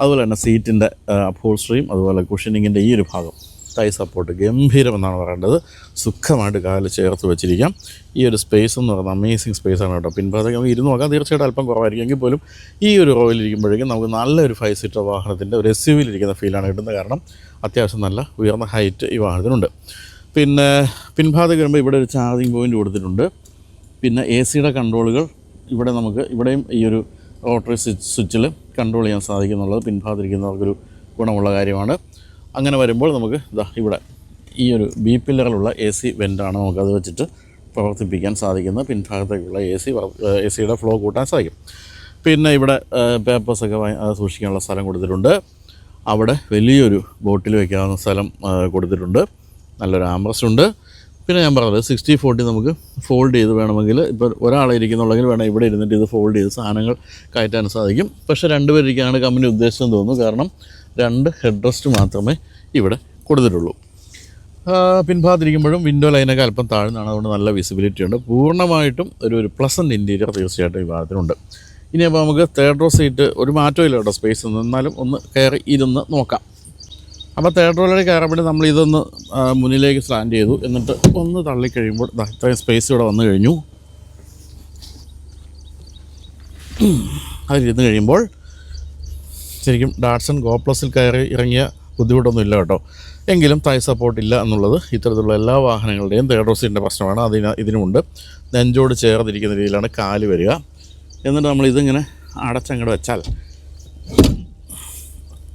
അതുപോലെ തന്നെ സീറ്റിന്റെ അപ്ഹോൾസ്ട്രിയും അതുപോലെ കുഷനിങ്ങിന്റെ ഈ ഒരു ഭാഗം. തൈ സപ്പോർട്ട് ഗംഭീരം എന്നാണ് പറയേണ്ടത്. സുഖമായിട്ട് കാൽ ചേർത്ത് വെച്ചിരിക്കാം. ഈ ഒരു സ്പേസ് എന്ന് പറയുന്നത് അമേസിങ് സ്പേസ് ആണ് കേട്ടോ. പിൻഭാഗത്തേക്ക് നമുക്ക് ഇരുന്ന് നോക്കാം. തീർച്ചയായിട്ടും അല്പം കുറവായിരിക്കും. എങ്കിൽ പോലും ഈ ഒരു റോയിൽ ഇരിക്കുമ്പോഴേക്കും നമുക്ക് നല്ലൊരു ഫൈവ് സീറ്റർ വാഹനത്തിന്റെ ഒരു എസ് യു വിയിലിരിക്കുന്ന ഫീലാണ് കിട്ടുന്നത്. കാരണം അത്യാവശ്യം നല്ല ഉയർന്ന ഹൈറ്റ് ഈ വാഹനത്തിനുണ്ട്. പിന്നെ പിൻഭാഗത്തേക്ക് വരുമ്പോൾ ഇവിടെ ഒരു ചാർജിങ് പോയിന്റ് കൊടുത്തിട്ടുണ്ട്. പിന്നെ എ സിയുടെ കൺട്രോളുകൾ ഇവിടെ നമുക്ക് ഇവിടെയും ഈ ഒരു റോട്ടറി സ്വിച്ച് സ്വിച്ചിൽ കൺട്രോൾ ചെയ്യാൻ സാധിക്കുന്നുള്ളത്. പിൻഭാഗത്തിരിക്കുന്നവർക്കൊരു ഗുണമുള്ള കാര്യമാണ്. അങ്ങനെ വരുമ്പോൾ നമുക്ക് ഇതാ ഇവിടെ ഈ ഒരു ബി പില്ലറിലുള്ള എ സി വെന്റാണ് നമുക്കത് വെച്ചിട്ട് പ്രവർത്തിപ്പിക്കാൻ സാധിക്കുന്നത് പിൻഭാഗത്തേക്കുള്ള എ സി എ സിയുടെ ഫ്ലോ കൂട്ടാൻ സാധിക്കും. പിന്നെ ഇവിടെ പേപ്പേഴ്സൊക്കെ സൂക്ഷിക്കാനുള്ള സ്ഥലം കൊടുത്തിട്ടുണ്ട്. അവിടെ വലിയൊരു ബോട്ടിൽ വയ്ക്കാവുന്ന സ്ഥലം കൊടുത്തിട്ടുണ്ട്. നല്ലൊരു ആംബ്രസ്റ്റ് ഉണ്ട്. പിന്നെ ഞാൻ പറഞ്ഞത് സിക്സ്റ്റി ഫോർട്ടി നമുക്ക് ഫോൾഡ് ചെയ്ത് വേണമെങ്കിൽ ഇപ്പോൾ ഒരാളെ ഇരിക്കുന്നുണ്ടെങ്കിൽ വേണം ഇവിടെ ഇരുന്നിട്ട് ഇത് ഫോൾഡ് ചെയ്ത് സാധനങ്ങൾ കയറ്റാൻ സാധിക്കും. പക്ഷേ രണ്ടുപേരിക്കാണ് കമ്പനി ഉദ്ദേശിച്ചെന്ന് തോന്നുന്നു. കാരണം രണ്ട് ഹെഡ് റെസ്റ്റ് മാത്രമേ ഇവിടെ കൊടുത്തിട്ടുള്ളൂ. പിൻഭാഗത്തിരിക്കുമ്പോഴും വിൻഡോ ലൈനൊക്കെ അല്പം താഴ്ന്നാണ്. അതുകൊണ്ട് നല്ല വിസിബിലിറ്റി ഉണ്ട്. പൂർണമായിട്ടും ഒരു ഒരു പ്ലസന്റ് ഇന്റീരിയർ തീർച്ചയായിട്ടും ഈ ഇനി അപ്പോൾ നമുക്ക് തേർഡ് റോ സീറ്റ് ഒരു മാറ്റവും ഇല്ല കേട്ടോ സ്പേസ് എന്നാലും ഒന്ന് കയറി ഇരുന്ന് നോക്കാം. അപ്പോൾ തേർഡ് റോയിലേക്ക് കയറാൻ നമ്മൾ ഇതൊന്ന് മുന്നിലേക്ക് സ്റ്റാൻഡ് ചെയ്തു. എന്നിട്ട് ഒന്ന് തള്ളിക്കഴിയുമ്പോൾ ഇത്രയും സ്പേസ് ഇവിടെ വന്നു കഴിഞ്ഞു. അതിലിരുന്ന് കഴിയുമ്പോൾ ശരിക്കും ഡാറ്റ്സൺ ഗോ പ്ലസിൽ കയറി ഇറങ്ങിയ ബുദ്ധിമുട്ടൊന്നും ഇല്ല കേട്ടോ. എങ്കിലും തൈ സപ്പോർട്ട് ഇല്ല എന്നുള്ളത് ഇത്തരത്തിലുള്ള എല്ലാ വാഹനങ്ങളുടെയും തേർഡ് സീറ്റിന്റെ പ്രശ്നമാണ്. അതിന് ഇതിനുമുണ്ട്. നെഞ്ചോട് ചേർന്നിരിക്കുന്ന രീതിയിലാണ് കാൽ വരിക. എന്നിട്ട് നമ്മൾ ഇതിങ്ങനെ അടച്ചങ്ങോട്ട് വെച്ചാൽ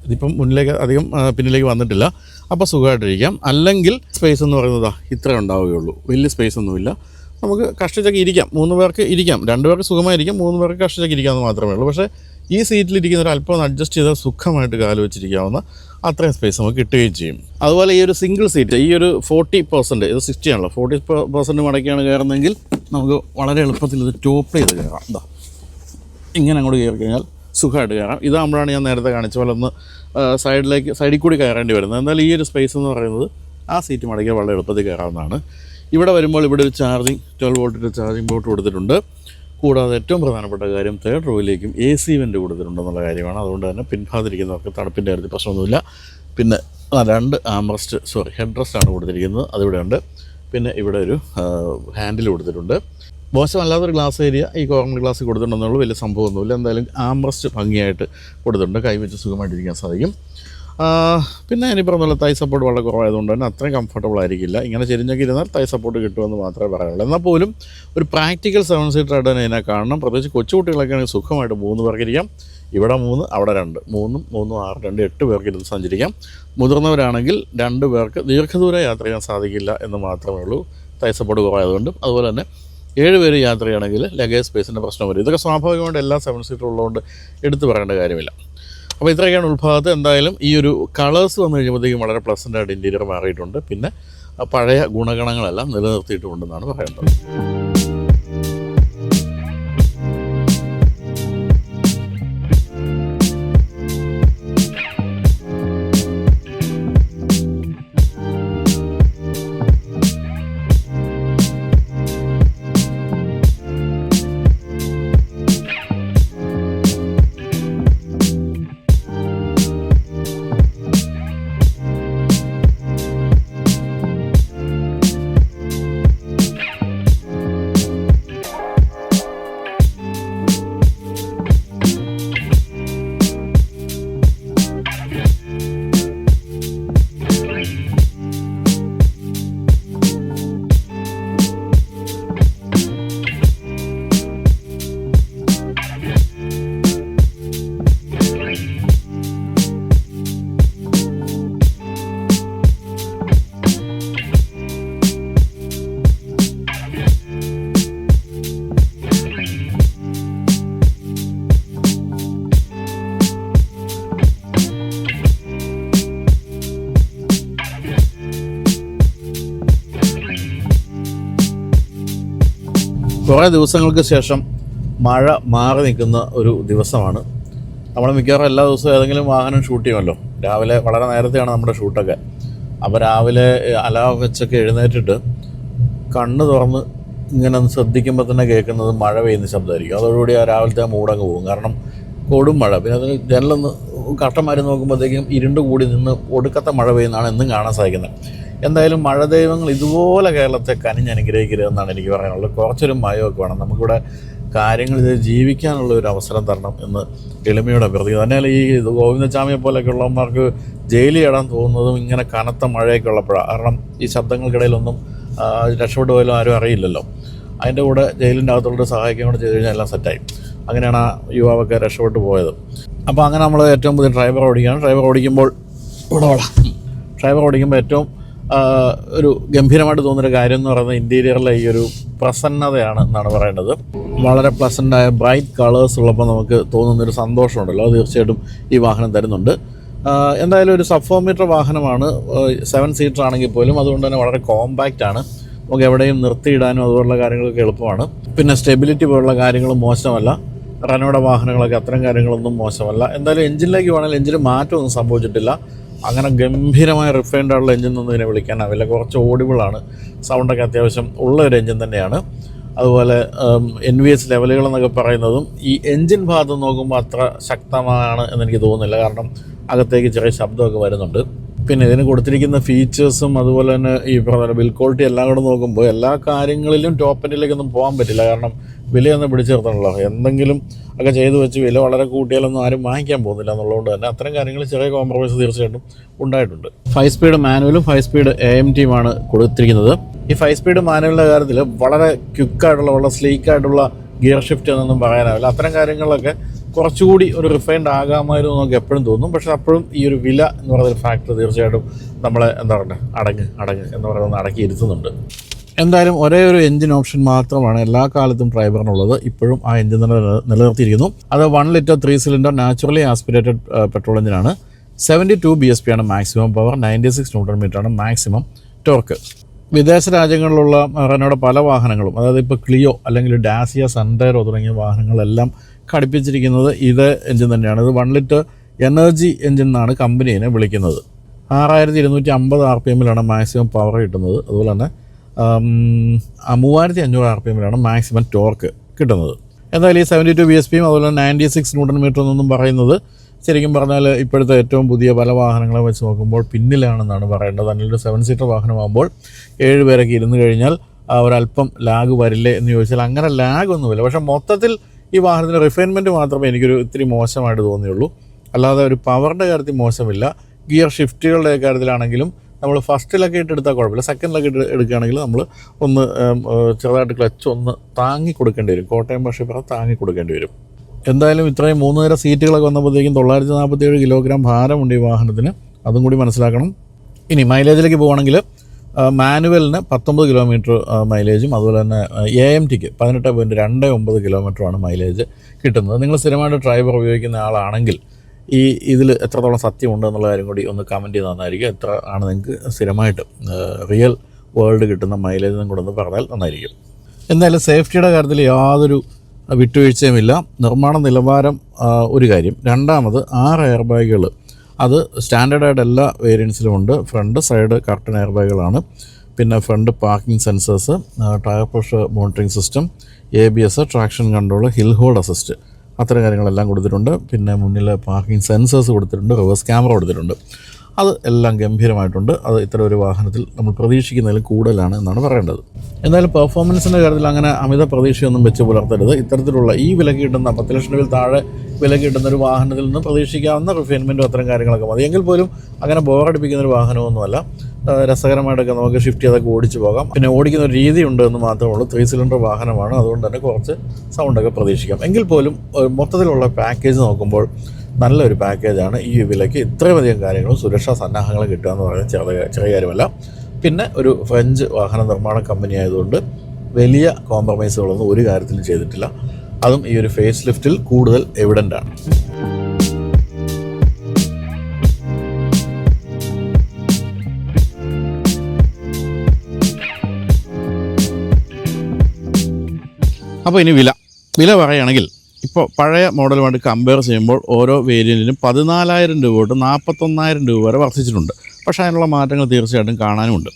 ഇതിപ്പം മുന്നിലേക്ക് അധികം പിന്നിലേക്ക് വന്നിട്ടില്ല. അപ്പോൾ സുഖമായിട്ടിരിക്കാം. അല്ലെങ്കിൽ സ്പേസ് എന്ന് പറയുന്നത് ഇത്രേ ഉണ്ടാവുകയുള്ളൂ. വലിയ സ്പേസ് ഒന്നുമില്ല. നമുക്ക് കഷ്ടിച്ചൊക്കെ ഇരിക്കാം. മൂന്ന് പേർക്ക് ഇരിക്കാം. രണ്ട് പേർക്ക് സുഖമായിരിക്കാം. മൂന്ന് പേർക്ക് കഷ്ടിച്ചൊക്കെ ഇരിക്കാമെന്ന് മാത്രമേ ഉള്ളൂ. പക്ഷേ ഈ സീറ്റിലിരിക്കുന്ന ഒരു അല്പം അഡ്ജസ്റ്റ് ചെയ്താൽ സുഖമായിട്ട് കാൽ വെച്ചിരിക്കാവുന്ന അത്രയും സ്പേസ് നമുക്ക് കിട്ടുകയും ചെയ്യും. അതുപോലെ ഈ ഒരു സിംഗിൾ സീറ്റ് ഈ ഒരു ഫോർട്ടി പെർസെന്റ് ഇത് സിക്സ്റ്റി ആണല്ലോ. ഫോർട്ടി പെർസെന്റ് മടക്കിയാണ് കയറുന്നതെങ്കിൽ നമുക്ക് വളരെ എളുപ്പത്തിൽ ഇത് ടോപ്പ് ചെയ്ത് കയറാം. എന്താ ഇങ്ങനെ അങ്ങോട്ട് കയറി കഴിഞ്ഞാൽ സുഖമായിട്ട് കയറാം. ഇതാകുമ്പോഴാണ് ഞാൻ നേരത്തെ കാണിച്ച പോലെ ഒന്ന് സൈഡിലേക്ക് സൈഡിൽ കൂടി കയറേണ്ടി വരുന്നത്. എന്നാൽ ഈ ഒരു സ്പേസ് എന്ന് പറയുന്നത് ആ സീറ്റ് മടക്കിയാൽ വളരെ എളുപ്പത്തിൽ കയറാവുന്നതാണ്. ഇവിടെ വരുമ്പോൾ ഇവിടെ ഒരു ചാർജിങ് ട്വൽവ് വോൾട്ടിന്റെ ചാർജിങ് ബോട്ട് കൊടുത്തിട്ടുണ്ട്. കൂടാതെ ഏറ്റവും പ്രധാനപ്പെട്ട കാര്യം തേർഡ് റോയിലേക്കും എ സി വെന്റ് കൊടുത്തിട്ടുണ്ടെന്നുള്ള കാര്യമാണ്. അതുകൊണ്ട് തന്നെ പിൻഭാതിരിക്കുന്നവർക്ക് തണുപ്പിന്റെ കാര്യത്തിൽ പ്രശ്നമൊന്നുമില്ല. പിന്നെ രണ്ട് ആംറസ്റ്റ് സോറി ഹെഡ് റെസ്റ്റ് ആണ് കൊടുത്തിരിക്കുന്നത്. അതിവിടെ ഉണ്ട് പിന്നെ ഇവിടെ ഒരു ഹാൻഡിൽ കൊടുത്തിട്ടുണ്ട്. മോശമല്ലാത്തൊരു ഗ്ലാസ് ഏരിയ ഈ കോർണർ ഗ്ലാസ് കൊടുത്തിട്ടുണ്ടെന്നുള്ള വലിയ സംഭവമൊന്നുമില്ല. എന്തായാലും ആംറസ്റ്റ് ഭംഗിയായിട്ട് കൊടുത്തിട്ടുണ്ട്. കൈവച്ച് സുഖമായിട്ടിരിക്കാൻ സാധിക്കും. പിന്നെ ഇനി പറഞ്ഞ തൈ സപ്പോർട്ട് വളരെ കുറവായതുകൊണ്ട് തന്നെ അത്രയും കംഫർട്ടബിൾ ആയിരിക്കില്ല. ഇങ്ങനെ ചെരിഞ്ഞൊക്കെ ഇരുന്നാൽ തൈ സപ്പോർട്ട് കിട്ടുമെന്ന് മാത്രമേ പറയാനുള്ളൂ. എന്നാൽ പോലും ഒരു പ്രാക്ടിക്കൽ സെവൻ സീറ്റർ ആയിട്ട് തന്നെ ഇതിനെ കാണണം. പ്രത്യേകിച്ച് കൊച്ചുകുട്ടികളൊക്കെ ആണെങ്കിൽ സുഖമായിട്ട് മൂന്ന് പേർക്കിരിക്കാം ഇവിടെ മൂന്ന് അവിടെ രണ്ട്. മൂന്നും മൂന്നും ആറ് രണ്ട് എട്ട് പേർക്ക് ഇരുന്ന് സഞ്ചരിക്കാം. മുതിർന്നവരാണെങ്കിൽ രണ്ട് പേർക്ക് ദീർഘദൂര യാത്ര ചെയ്യാൻ സാധിക്കില്ല എന്ന് മാത്രമേ ഉള്ളൂ. തൈ സപ്പോർട്ട് കുറവായതുകൊണ്ടും. അതുപോലെ തന്നെ ഏഴ് പേര് യാത്ര ചെയ്യണമെങ്കിൽ ലഗേജ് സ്പേസിന്റെ പ്രശ്നം വരും. ഇതൊക്കെ സ്വാഭാവികമായിട്ട് എല്ലാ സെവൻ സീറ്റർ ഉള്ളതുകൊണ്ട് എടുത്തു പറയേണ്ട കാര്യമില്ല. അപ്പോൾ ഇത്രയൊക്കെയാണ് ഉൾഭാഗത്ത് എന്തായാലും ഈ ഒരു കളേഴ്സ് വന്നു കഴിയുമ്പോഴത്തേക്കും വളരെ പ്ലസന്റ് ആയിട്ട് ഇന്റീരിയർ മാറിയിട്ടുണ്ട്. പിന്നെ പഴയ ഗുണഗണങ്ങളെല്ലാം നിലനിർത്തിയിട്ടുണ്ടെന്നാണ് പറയേണ്ടത്. കുറേ ദിവസങ്ങൾക്ക് ശേഷം മഴ മാറി നിൽക്കുന്ന ഒരു ദിവസമാണ്. നമ്മൾ മിക്കവാറും എല്ലാ ദിവസവും ഏതെങ്കിലും വാഹനം ഷൂട്ട് ചെയ്യുമല്ലോ. രാവിലെ വളരെ നേരത്തെയാണ് നമ്മുടെ ഷൂട്ടൊക്കെ അപ്പോൾ രാവിലെ അലാം വെച്ചൊക്കെ എഴുന്നേറ്റിട്ട് കണ്ണ് തുറന്ന് ഇങ്ങനെ ശ്രദ്ധിക്കുമ്പോൾ തന്നെ കേൾക്കുന്നത് മഴ പെയ്യുന്ന ശബ്ദമായിരിക്കും. അതോടുകൂടി ആ രാവിലത്തെ മൂടങ്ങ് പോകും. കാരണം കൊടും മഴ. പിന്നെ അത് ജനലൊന്ന് കട്ടമാരി നോക്കുമ്പോഴത്തേക്കും ഇരുണ്ട് കൂടി നിന്ന് ഒടുക്കത്തെ മഴ പെയ്യുന്നതാണ് എന്നും കാണാൻ സാധിക്കുന്നത്. എന്തായാലും മഴ ദൈവങ്ങൾ ഇതുപോലെ കേരളത്തെ കനിഞ്ഞനുഗ്രഹിക്കരുതെന്നാണ് എനിക്ക് പറയാനുള്ളത്. കുറച്ചൊരു മയമൊക്കെ വേണം. നമുക്കിവിടെ കാര്യങ്ങൾ ഇത് ജീവിക്കാനുള്ള ഒരു അവസരം തരണം എന്ന് എളിമയോടെ അഭ്യർത്ഥിക്കുന്നു തന്നെയല്ല ഈ ഗോവിന്ദസ്വാമിയെ പോലെയൊക്കെ ഉള്ളവന്മാർക്ക് ജയിലിൽ ഇടാൻ തോന്നുന്നതും ഇങ്ങനെ കനത്ത മഴയൊക്കെ ഉള്ളപ്പോഴാണ് കാരണം ഈ ശബ്ദങ്ങൾക്കിടയിലൊന്നും രക്ഷപ്പെട്ടു പോയാലും ആരും അറിയില്ലല്ലോ. അതിന്റെ കൂടെ ജയിലിന്റെ അകത്തുള്ള സഹായിക്കാൻ കൂടെ ചെയ്ത് കഴിഞ്ഞാൽ എല്ലാം സെറ്റായി. അങ്ങനെയാണ് ആ യുവാവൊക്കെ രക്ഷപ്പെട്ടു പോയത്. അപ്പോൾ അങ്ങനെ നമ്മൾ ഏറ്റവും പുതിയ ഡ്രൈവർ ഓടിക്കുകയാണ്. ഡ്രൈവർ ഓടിക്കുമ്പോൾ ഇവിടെ ഡ്രൈവർ ഓടിക്കുമ്പോൾ ഏറ്റവും ഒരു ഗംഭീരമായിട്ട് തോന്നുന്നൊരു കാര്യം എന്ന് പറയുന്നത് ഇന്റീരിയറിലെ ഈ ഒരു പ്രസന്നതയാണ് എന്നാണ് പറയേണ്ടത്. വളരെ പ്ലസന്റായ ബ്രൈറ്റ് കളേഴ്സ് ഉള്ളപ്പോൾ നമുക്ക് തോന്നുന്നൊരു സന്തോഷമുണ്ടല്ലോ. തീർച്ചയായിട്ടും ഈ വാഹനം തരുന്നുണ്ട്. എന്തായാലും ഒരു സബ്ഫോമീറ്റർ വാഹനമാണ്. സെവൻ സീറ്റർ ആണെങ്കിൽ പോലും അതുകൊണ്ട് തന്നെ വളരെ കോമ്പാക്റ്റ് ആണ്. നമുക്ക് എവിടെയും നിർത്തിയിടാനും അതുപോലുള്ള കാര്യങ്ങളൊക്കെ എളുപ്പമാണ്. പിന്നെ സ്റ്റെബിലിറ്റി പോലുള്ള കാര്യങ്ങളും മോശമല്ല. റനോയുടെ വാഹനങ്ങളൊക്കെ അത്തരം കാര്യങ്ങളൊന്നും മോശമല്ല. എന്തായാലും എഞ്ചിനിലേക്ക് വേണമെങ്കിൽ എഞ്ചിന് മാറ്റമൊന്നും സംഭവിച്ചിട്ടില്ല. അങ്ങനെ ഗംഭീരമായ റിഫൈൻഡ് ആയിട്ടുള്ള എഞ്ചിൻ ഒന്നും ഇതിനെ വിളിക്കാനാവില്ല കുറച്ച് ഓഡിബിളാണ് സൗണ്ടൊക്കെ അത്യാവശ്യം ഉള്ള ഒരു എഞ്ചിൻ തന്നെയാണ്. അതുപോലെ എൻ വി എസ് ലെവലുകൾ എന്നൊക്കെ പറയുന്നതും ഈ എൻജിൻ ഭാഗത്ത് നോക്കുമ്പോൾ അത്ര ശക്തമാണ് എന്നെനിക്ക് തോന്നുന്നില്ല. കാരണം അകത്തേക്ക് ചെറിയ ശബ്ദമൊക്കെ വരുന്നുണ്ട്. പിന്നെ ഇതിന് കൊടുത്തിരിക്കുന്ന ഫീച്ചേഴ്സും അതുപോലെ തന്നെ ഈ പറഞ്ഞ ബിൽ ക്വാളിറ്റി എല്ലാം കൂടെ നോക്കുമ്പോൾ എല്ലാ കാര്യങ്ങളിലും ടോപ്പ് എൻഡിലേക്കൊന്നും പോകാൻ പറ്റില്ല. കാരണം വിലയൊന്നും പിടിച്ചു എന്തെങ്കിലും ഒക്കെ ചെയ്തു വെച്ച് വില വളരെ കൂട്ടിയാലൊന്നും ആരും വാങ്ങിക്കാൻ പോകുന്നില്ല എന്നുള്ളതുകൊണ്ട് തന്നെ അത്തരം കാര്യങ്ങൾ ചെറിയ കോംപ്രമൈസ് തീർച്ചയായിട്ടും ഉണ്ടായിട്ടുണ്ട്. ഫൈവ് സ്പീഡ് മാനുവലും ഫൈവ് സ്പീഡ് എ എം ടിയുമാണ് കൊടുത്തിരിക്കുന്നത്. ഈ ഫൈവ് സ്പീഡ് മാനുവലിന്റെ കാര്യത്തിൽ വളരെ ക്യുക്കായിട്ടുള്ള വളരെ സ്ലീക്കായിട്ടുള്ള ഗിയർ ഷിഫ്റ്റ് എന്നൊന്നും പറയാനാവില്ല. അത്തരം കാര്യങ്ങളിലൊക്കെ കുറച്ചുകൂടി ഒരു റിഫൈൻഡ് ആകാമായിരുന്നു നമുക്ക് എപ്പോഴും തോന്നും. പക്ഷേ അപ്പോഴും ഈ ഒരു വില എന്ന് പറയുന്ന ഫാക്ടർ തീർച്ചയായിട്ടും നമ്മളെ എന്താ പറയുക അടങ്ങ് അടങ്ങ് എന്ന് പറയുന്നത് അടക്കി ഇരുത്തുന്നുണ്ട് എന്തായാലും ഒരേ ഒരു എഞ്ചിൻ ഓപ്ഷൻ മാത്രമാണ് എല്ലാ കാലത്തും ഡ്രൈവറിനുള്ളത്. ഇപ്പോഴും ആ എഞ്ചിൻ നിലനിർത്തിയിരിക്കുന്നു. അത് one litre three cylinder naturally aspirated petrol എഞ്ചിനാണ് seventy two B S P ആണ് maximum power ninety six newton metre ആണ് മാക്സിമം ടോർക്ക് വിദേശ രാജ്യങ്ങളിലുള്ള റെനോയുടെ പല വാഹനങ്ങളും അതായത് ഇപ്പോൾ ക്ലിയോ അല്ലെങ്കിൽ ഡാസിയ സൺഡയറോ തുടങ്ങിയ വാഹനങ്ങളെല്ലാം ഘടിപ്പിച്ചിരിക്കുന്നത് ഇത് എഞ്ചിൻ തന്നെയാണ്. ഇത് വൺ ലിറ്റർ എനർജി എഞ്ചിൻ എന്നാണ് കമ്പനി വിളിക്കുന്നത്. ആറായിരത്തി ഇരുന്നൂറ്റി അമ്പത് ആർ പി എമ്മിലാണ് മാക്സിമം പവർ കിട്ടുന്നത്. അതുപോലെ തന്നെ മൂവായിരത്തി അഞ്ഞൂറ് ആർ പി എമ്മിലാണ് മാക്സിമം ടോർക്ക് കിട്ടുന്നത്. എന്തായാലും ഈ സെവന്റി ടു ബി എസ് പിയും അതുപോലെ നയന്റി സിക്സ് ന്യൂട്ടൺ മീറ്റർ എന്നൊന്നും പറയുന്നത് ശരിക്കും പറഞ്ഞാൽ ഇപ്പോഴത്തെ ഏറ്റവും പുതിയ പല വാഹനങ്ങളെ വെച്ച് നോക്കുമ്പോൾ പിന്നിലാണെന്നാണ് പറയേണ്ടത്. അല്ലെങ്കിൽ സെവൻ സീറ്റർ വാഹനമാകുമ്പോൾ ഏഴ് പേരൊക്കെ ഇരുന്ന് കഴിഞ്ഞാൽ ഒരല്പം ലാഗ് വരില്ലേ എന്ന് ചോദിച്ചാൽ അങ്ങനെ ലാഗ് ഒന്നുമില്ല. പക്ഷേ മൊത്തത്തിൽ ഈ വാഹനത്തിന്റെ റിഫൈൻമെന്റ് മാത്രമേ എനിക്കൊരു ഇത്തിരി മോശമായിട്ട് തോന്നിയുള്ളൂ. അല്ലാതെ ഒരു പവറിന്റെ കാര്യത്തിൽ മോശമില്ല. ഗിയർ ഷിഫ്റ്റുകളുടെ കാര്യത്തിലാണെങ്കിലും നമ്മൾ ഫസ്റ്റിലൊക്കെ ഇട്ട് എടുത്താൽ കുഴപ്പമില്ല. സെക്കൻഡിലൊക്കെ ഇട്ട് എടുക്കുകയാണെങ്കിൽ നമ്മൾ ഒന്ന് ചെറുതായിട്ട് ക്ലച്ച് ഒന്ന് താങ്ങി കൊടുക്കേണ്ടി വരും. കോട്ടയം ഭാഷ പറഞ്ഞാൽ താങ്ങി കൊടുക്കേണ്ടി വരും. എന്തായാലും ഇത്രയും മൂന്ന് നേരം സീറ്റുകളൊക്കെ വന്നപ്പോഴത്തേക്കും തൊള്ളായിരത്തി നാൽപ്പത്തി ഏഴ് കിലോഗ്രാം ഭാരമുണ്ട് ഈ വാഹനത്തിന്. അതും കൂടി മനസ്സിലാക്കണം. ഇനി മൈലേജിലേക്ക് പോവുകയാണെങ്കിൽ മാനുവലിന് പത്തൊമ്പത് കിലോമീറ്റർ മൈലേജും അതുപോലെ തന്നെ എ എം ടിക്ക് പതിനെട്ട് പോയിന്റ് രണ്ട് ഒമ്പത് കിലോമീറ്ററാണ് മൈലേജ് കിട്ടുന്നത്. നിങ്ങൾ സ്ഥിരമായിട്ട് ഡ്രൈവർ ഉപയോഗിക്കുന്ന ആളാണെങ്കിൽ ഈ ഇതിൽ എത്രത്തോളം സത്യമുണ്ട് എന്നുള്ള കാര്യം കൂടി ഒന്ന് കമന്റ് ചെയ്ത് നന്നായിരിക്കും. എത്ര ആണ് നിങ്ങൾക്ക് സ്ഥിരമായിട്ട് റിയൽ വേൾഡ് കിട്ടുന്ന മൈലേജ് കൂടെ ഒന്ന് പറഞ്ഞാൽ നന്നായിരിക്കും. എന്തായാലും സേഫ്റ്റിയുടെ കാര്യത്തിൽ യാതൊരു വിട്ടുവീഴ്ചയുമില്ല. നിർമ്മാണ നിലവാരം ഒരു കാര്യം. രണ്ടാമത് ആറ് എയർ ബാഗുകൾ അത് സ്റ്റാൻഡേർഡായിട്ട് എല്ലാ വേരിയൻസിലും ഉണ്ട്. ഫ്രണ്ട് സൈഡ് കർട്ടൺ എയർ ബാഗുകളാണ് പിന്നെ front parking sensors tyre pressure monitoring system A B S traction control hill hold assist അത്തരം കാര്യങ്ങളെല്ലാം കൊടുത്തിട്ടുണ്ട്. പിന്നെ മുന്നിൽ പാർക്കിംഗ് സെൻസേഴ്സ് കൊടുത്തിട്ടുണ്ട് റിവേഴ്സ് ക്യാമറ കൊടുത്തിട്ടുണ്ട്. അത് എല്ലാം ഗംഭീരമായിട്ടുണ്ട്. അത് ഇത്തരം ഒരു വാഹനത്തിൽ നമ്മൾ പ്രതീക്ഷിക്കുന്നതിലും കൂടുതലാണ് എന്നാണ് പറയേണ്ടത്. എന്തായാലും പെർഫോമൻസിന്റെ കാര്യത്തിൽ അങ്ങനെ അമിത പ്രതീക്ഷയൊന്നും വെച്ച് പുലർത്തരുത്. ഇത്തരത്തിലുള്ള ഈ വില കിട്ടുന്ന പത്ത് ലക്ഷം രൂപയിൽ താഴെ വില കിട്ടുന്ന ഒരു വാഹനത്തിൽ നിന്ന് പ്രതീക്ഷിക്കാവുന്ന റിഫൈൻമെന്റും അത്തരം കാര്യങ്ങളൊക്കെ മതി. എങ്കിൽ പോലും അങ്ങനെ ബോറടിപ്പിക്കുന്ന ഒരു വാഹനമൊന്നുമല്ല. രസകരമായിട്ടൊക്കെ നമുക്ക് ഷിഫ്റ്റ് ചെയ്തൊക്കെ ഓടിച്ചു പോകാം. പിന്നെ ഓടിക്കുന്ന ഒരു രീതി ഉണ്ട് എന്ന് മാത്രമേ ഉള്ളൂ. ത്രീ സിലിണ്ടർ വാഹനമാണ്. അതുകൊണ്ട് തന്നെ കുറച്ച് സൗണ്ടൊക്കെ പ്രതീക്ഷിക്കാം. എങ്കിൽ പോലും മൊത്തത്തിലുള്ള പാക്കേജ് നോക്കുമ്പോൾ നല്ലൊരു പാക്കേജാണ് ഈ വിലയ്ക്ക് ഇത്രയധികം കാര്യങ്ങളും സുരക്ഷാ സന്നാഹങ്ങൾ കിട്ടുക എന്ന് പറയുന്നത് ചെറിയ ചെറിയ കാര്യമല്ല. പിന്നെ ഒരു ഫ്രഞ്ച് വാഹന നിർമ്മാണ കമ്പനി ആയതുകൊണ്ട് വലിയ കോംപ്രമൈസുകളൊന്നും ഒരു കാര്യത്തിലും ചെയ്തിട്ടില്ല. അതും ഈ ഒരു ഫേസ് ലിഫ്റ്റിൽ കൂടുതൽ എവിഡന്റ് ആണ്. അപ്പോൾ ഇനി വില. വില പറയുകയാണെങ്കിൽ ഇപ്പോൾ പഴയ മോഡലുമായിട്ട് കമ്പയർ ചെയ്യുമ്പോൾ ഓരോ വേരിയന്റിനും പതിനാലായിരം രൂപ തൊട്ട് നാൽപ്പത്തൊന്നായിരം രൂപ വരെ വർദ്ധിച്ചിട്ടുണ്ട്. പക്ഷേ അതിനുള്ള മാറ്റങ്ങൾ തീർച്ചയായിട്ടും കാണാനുമുണ്ട്.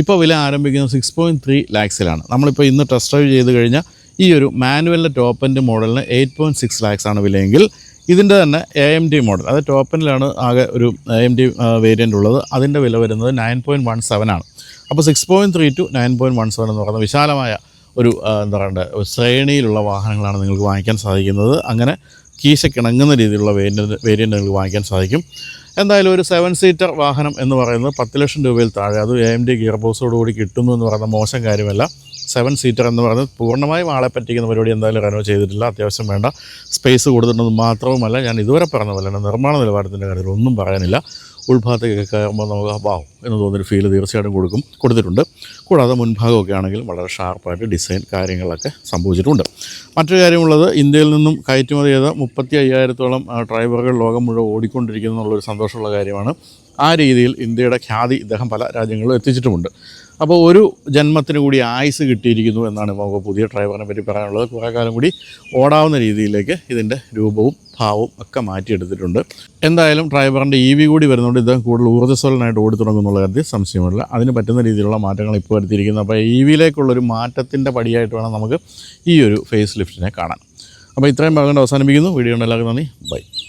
ഇപ്പോൾ വില ആരംഭിക്കുന്നത് സിക്സ് പോയിന്റ് ത്രീ ലാക്സിലാണ് നമ്മളിപ്പോൾ ഇന്ന് ടെസ്റ്റ് ഡ്രൈവ് ചെയ്ത് കഴിഞ്ഞാൽ ഈ ഒരു മാനുവലിന്റെ ടോപ്പ് എൻഡ് മോഡലിന് എയ്റ്റ് പോയിന്റ് സിക്സ് ലാക്സ് ആണ് വിലയെങ്കിൽ ഇതിന്റെ തന്നെ എ എം ഡി മോഡൽ അത് ടോപ്പ് ആകെ ഒരു എ എം ഡി വേരിയന്റ് ഉള്ളത്. അതിന്റെ വില വരുന്നത് നയൻ പോയിന്റ് വൺ സെവൻ ആണ്. അപ്പോൾ six point three two nine point one seven എന്ന് പറയുന്ന വിശാലമായ ഒരു എന്താ പറയണ്ടേ ഒരു ശ്രേണിയിലുള്ള വാഹനങ്ങളാണ് നിങ്ങൾക്ക് വാങ്ങിക്കാൻ സാധിക്കുന്നത്. അങ്ങനെ കീശക്കിണങ്ങുന്ന രീതിയിലുള്ള വേരിയന്റ് വേരിയന്റ് നിങ്ങൾക്ക് വാങ്ങിക്കാൻ സാധിക്കും. എന്തായാലും ഒരു സെവൻ സീറ്റർ വാഹനം എന്ന് പറയുന്നത് പത്ത് ലക്ഷം രൂപയിൽ താഴെ. അത് എ എം ഡി ഗിയർ ബോക്സോടുകൂടി കിട്ടുന്നു എന്ന് പറയുന്ന മോശം കാര്യമല്ല. സെവൻ സീറ്റർ എന്ന് പറയുന്നത് പൂർണമായും ആളെ പറ്റിക്കുന്ന പരിപാടി എന്തായാലും റെനോ ചെയ്തിട്ടില്ല. അത്യാവശ്യം വേണ്ട സ്പേസ് കൊടുത്തിട്ടുണ്ടെന്ന് മാത്രവുമല്ല ഞാൻ ഇതുവരെ പറഞ്ഞ പോലെ തന്നെ നിർമ്മാണ നിലവാരത്തിന്റെ കാര്യത്തിൽ ഒന്നും പറയാനില്ല. ഉൾഭാഗത്തേക്ക് കയറുമ്പോൾ നമുക്ക് വാവ് എന്ന് തോന്നുന്നൊരു ഫീൽ തീർച്ചയായിട്ടും കൊടുക്കും കൊടുത്തിട്ടുണ്ട്. കൂടാതെ മുൻഭാഗമൊക്കെ ആണെങ്കിൽ വളരെ ഷാർപ്പായിട്ട് ഡിസൈൻ കാര്യങ്ങളൊക്കെ സംഭവിച്ചിട്ടുണ്ട്. മറ്റൊരു കാര്യമുള്ളത് ഇന്ത്യയിൽ നിന്നും കയറ്റുമതി ചെയ്ത മുപ്പത്തി അയ്യായിരത്തോളം ഡ്രൈവറുകൾ ലോകം മുഴുവൻ ഓടിക്കൊണ്ടിരിക്കുന്നു എന്നുള്ളൊരു സന്തോഷമുള്ള കാര്യമാണ്. ആ രീതിയിൽ ഇന്ത്യയുടെ ഖ്യാതി ഇദ്ദേഹം പല രാജ്യങ്ങളിലും എത്തിച്ചിട്ടുമുണ്ട്. അപ്പോൾ ഒരു ജന്മത്തിന് കൂടി ആയുസ് കിട്ടിയിരിക്കുന്നു എന്നാണ് നമുക്ക് പുതിയ ഡ്രൈവറിനെ പറ്റി പറയാനുള്ളത്. കുറേ കാലം കൂടി ഓടാവുന്ന രീതിയിലേക്ക് ഇതിന്റെ രൂപവും ഭാവവും ഒക്കെ മാറ്റിയെടുത്തിട്ടുണ്ട്. എന്തായാലും ഡ്രൈവറിന്റെ ഇ വി കൂടി വരുന്നതുകൊണ്ട് ഇത് കൂടുതൽ ഊർജസ്വലനായിട്ട് ഓടി തുടങ്ങുന്നുള്ള കാര്യത്തിൽ സംശയമില്ല അതിന് പറ്റുന്ന രീതിയിലുള്ള മാറ്റങ്ങൾ ഇപ്പോൾ വരുത്തിയിരിക്കുന്നത് അപ്പോൾ ഇ വിയിലേക്കുള്ളൊരു മാറ്റത്തിന്റെ പടിയായിട്ട് വേണം നമുക്ക് ഈ ഒരു ഫേസ് ലിഫ്റ്റിനെ കാണാൻ. അപ്പോൾ ഇത്രയും ഭാഗം അവസാനിപ്പിക്കുന്നു. വീഡിയോ എല്ലാവർക്കും നന്ദി. ബൈ.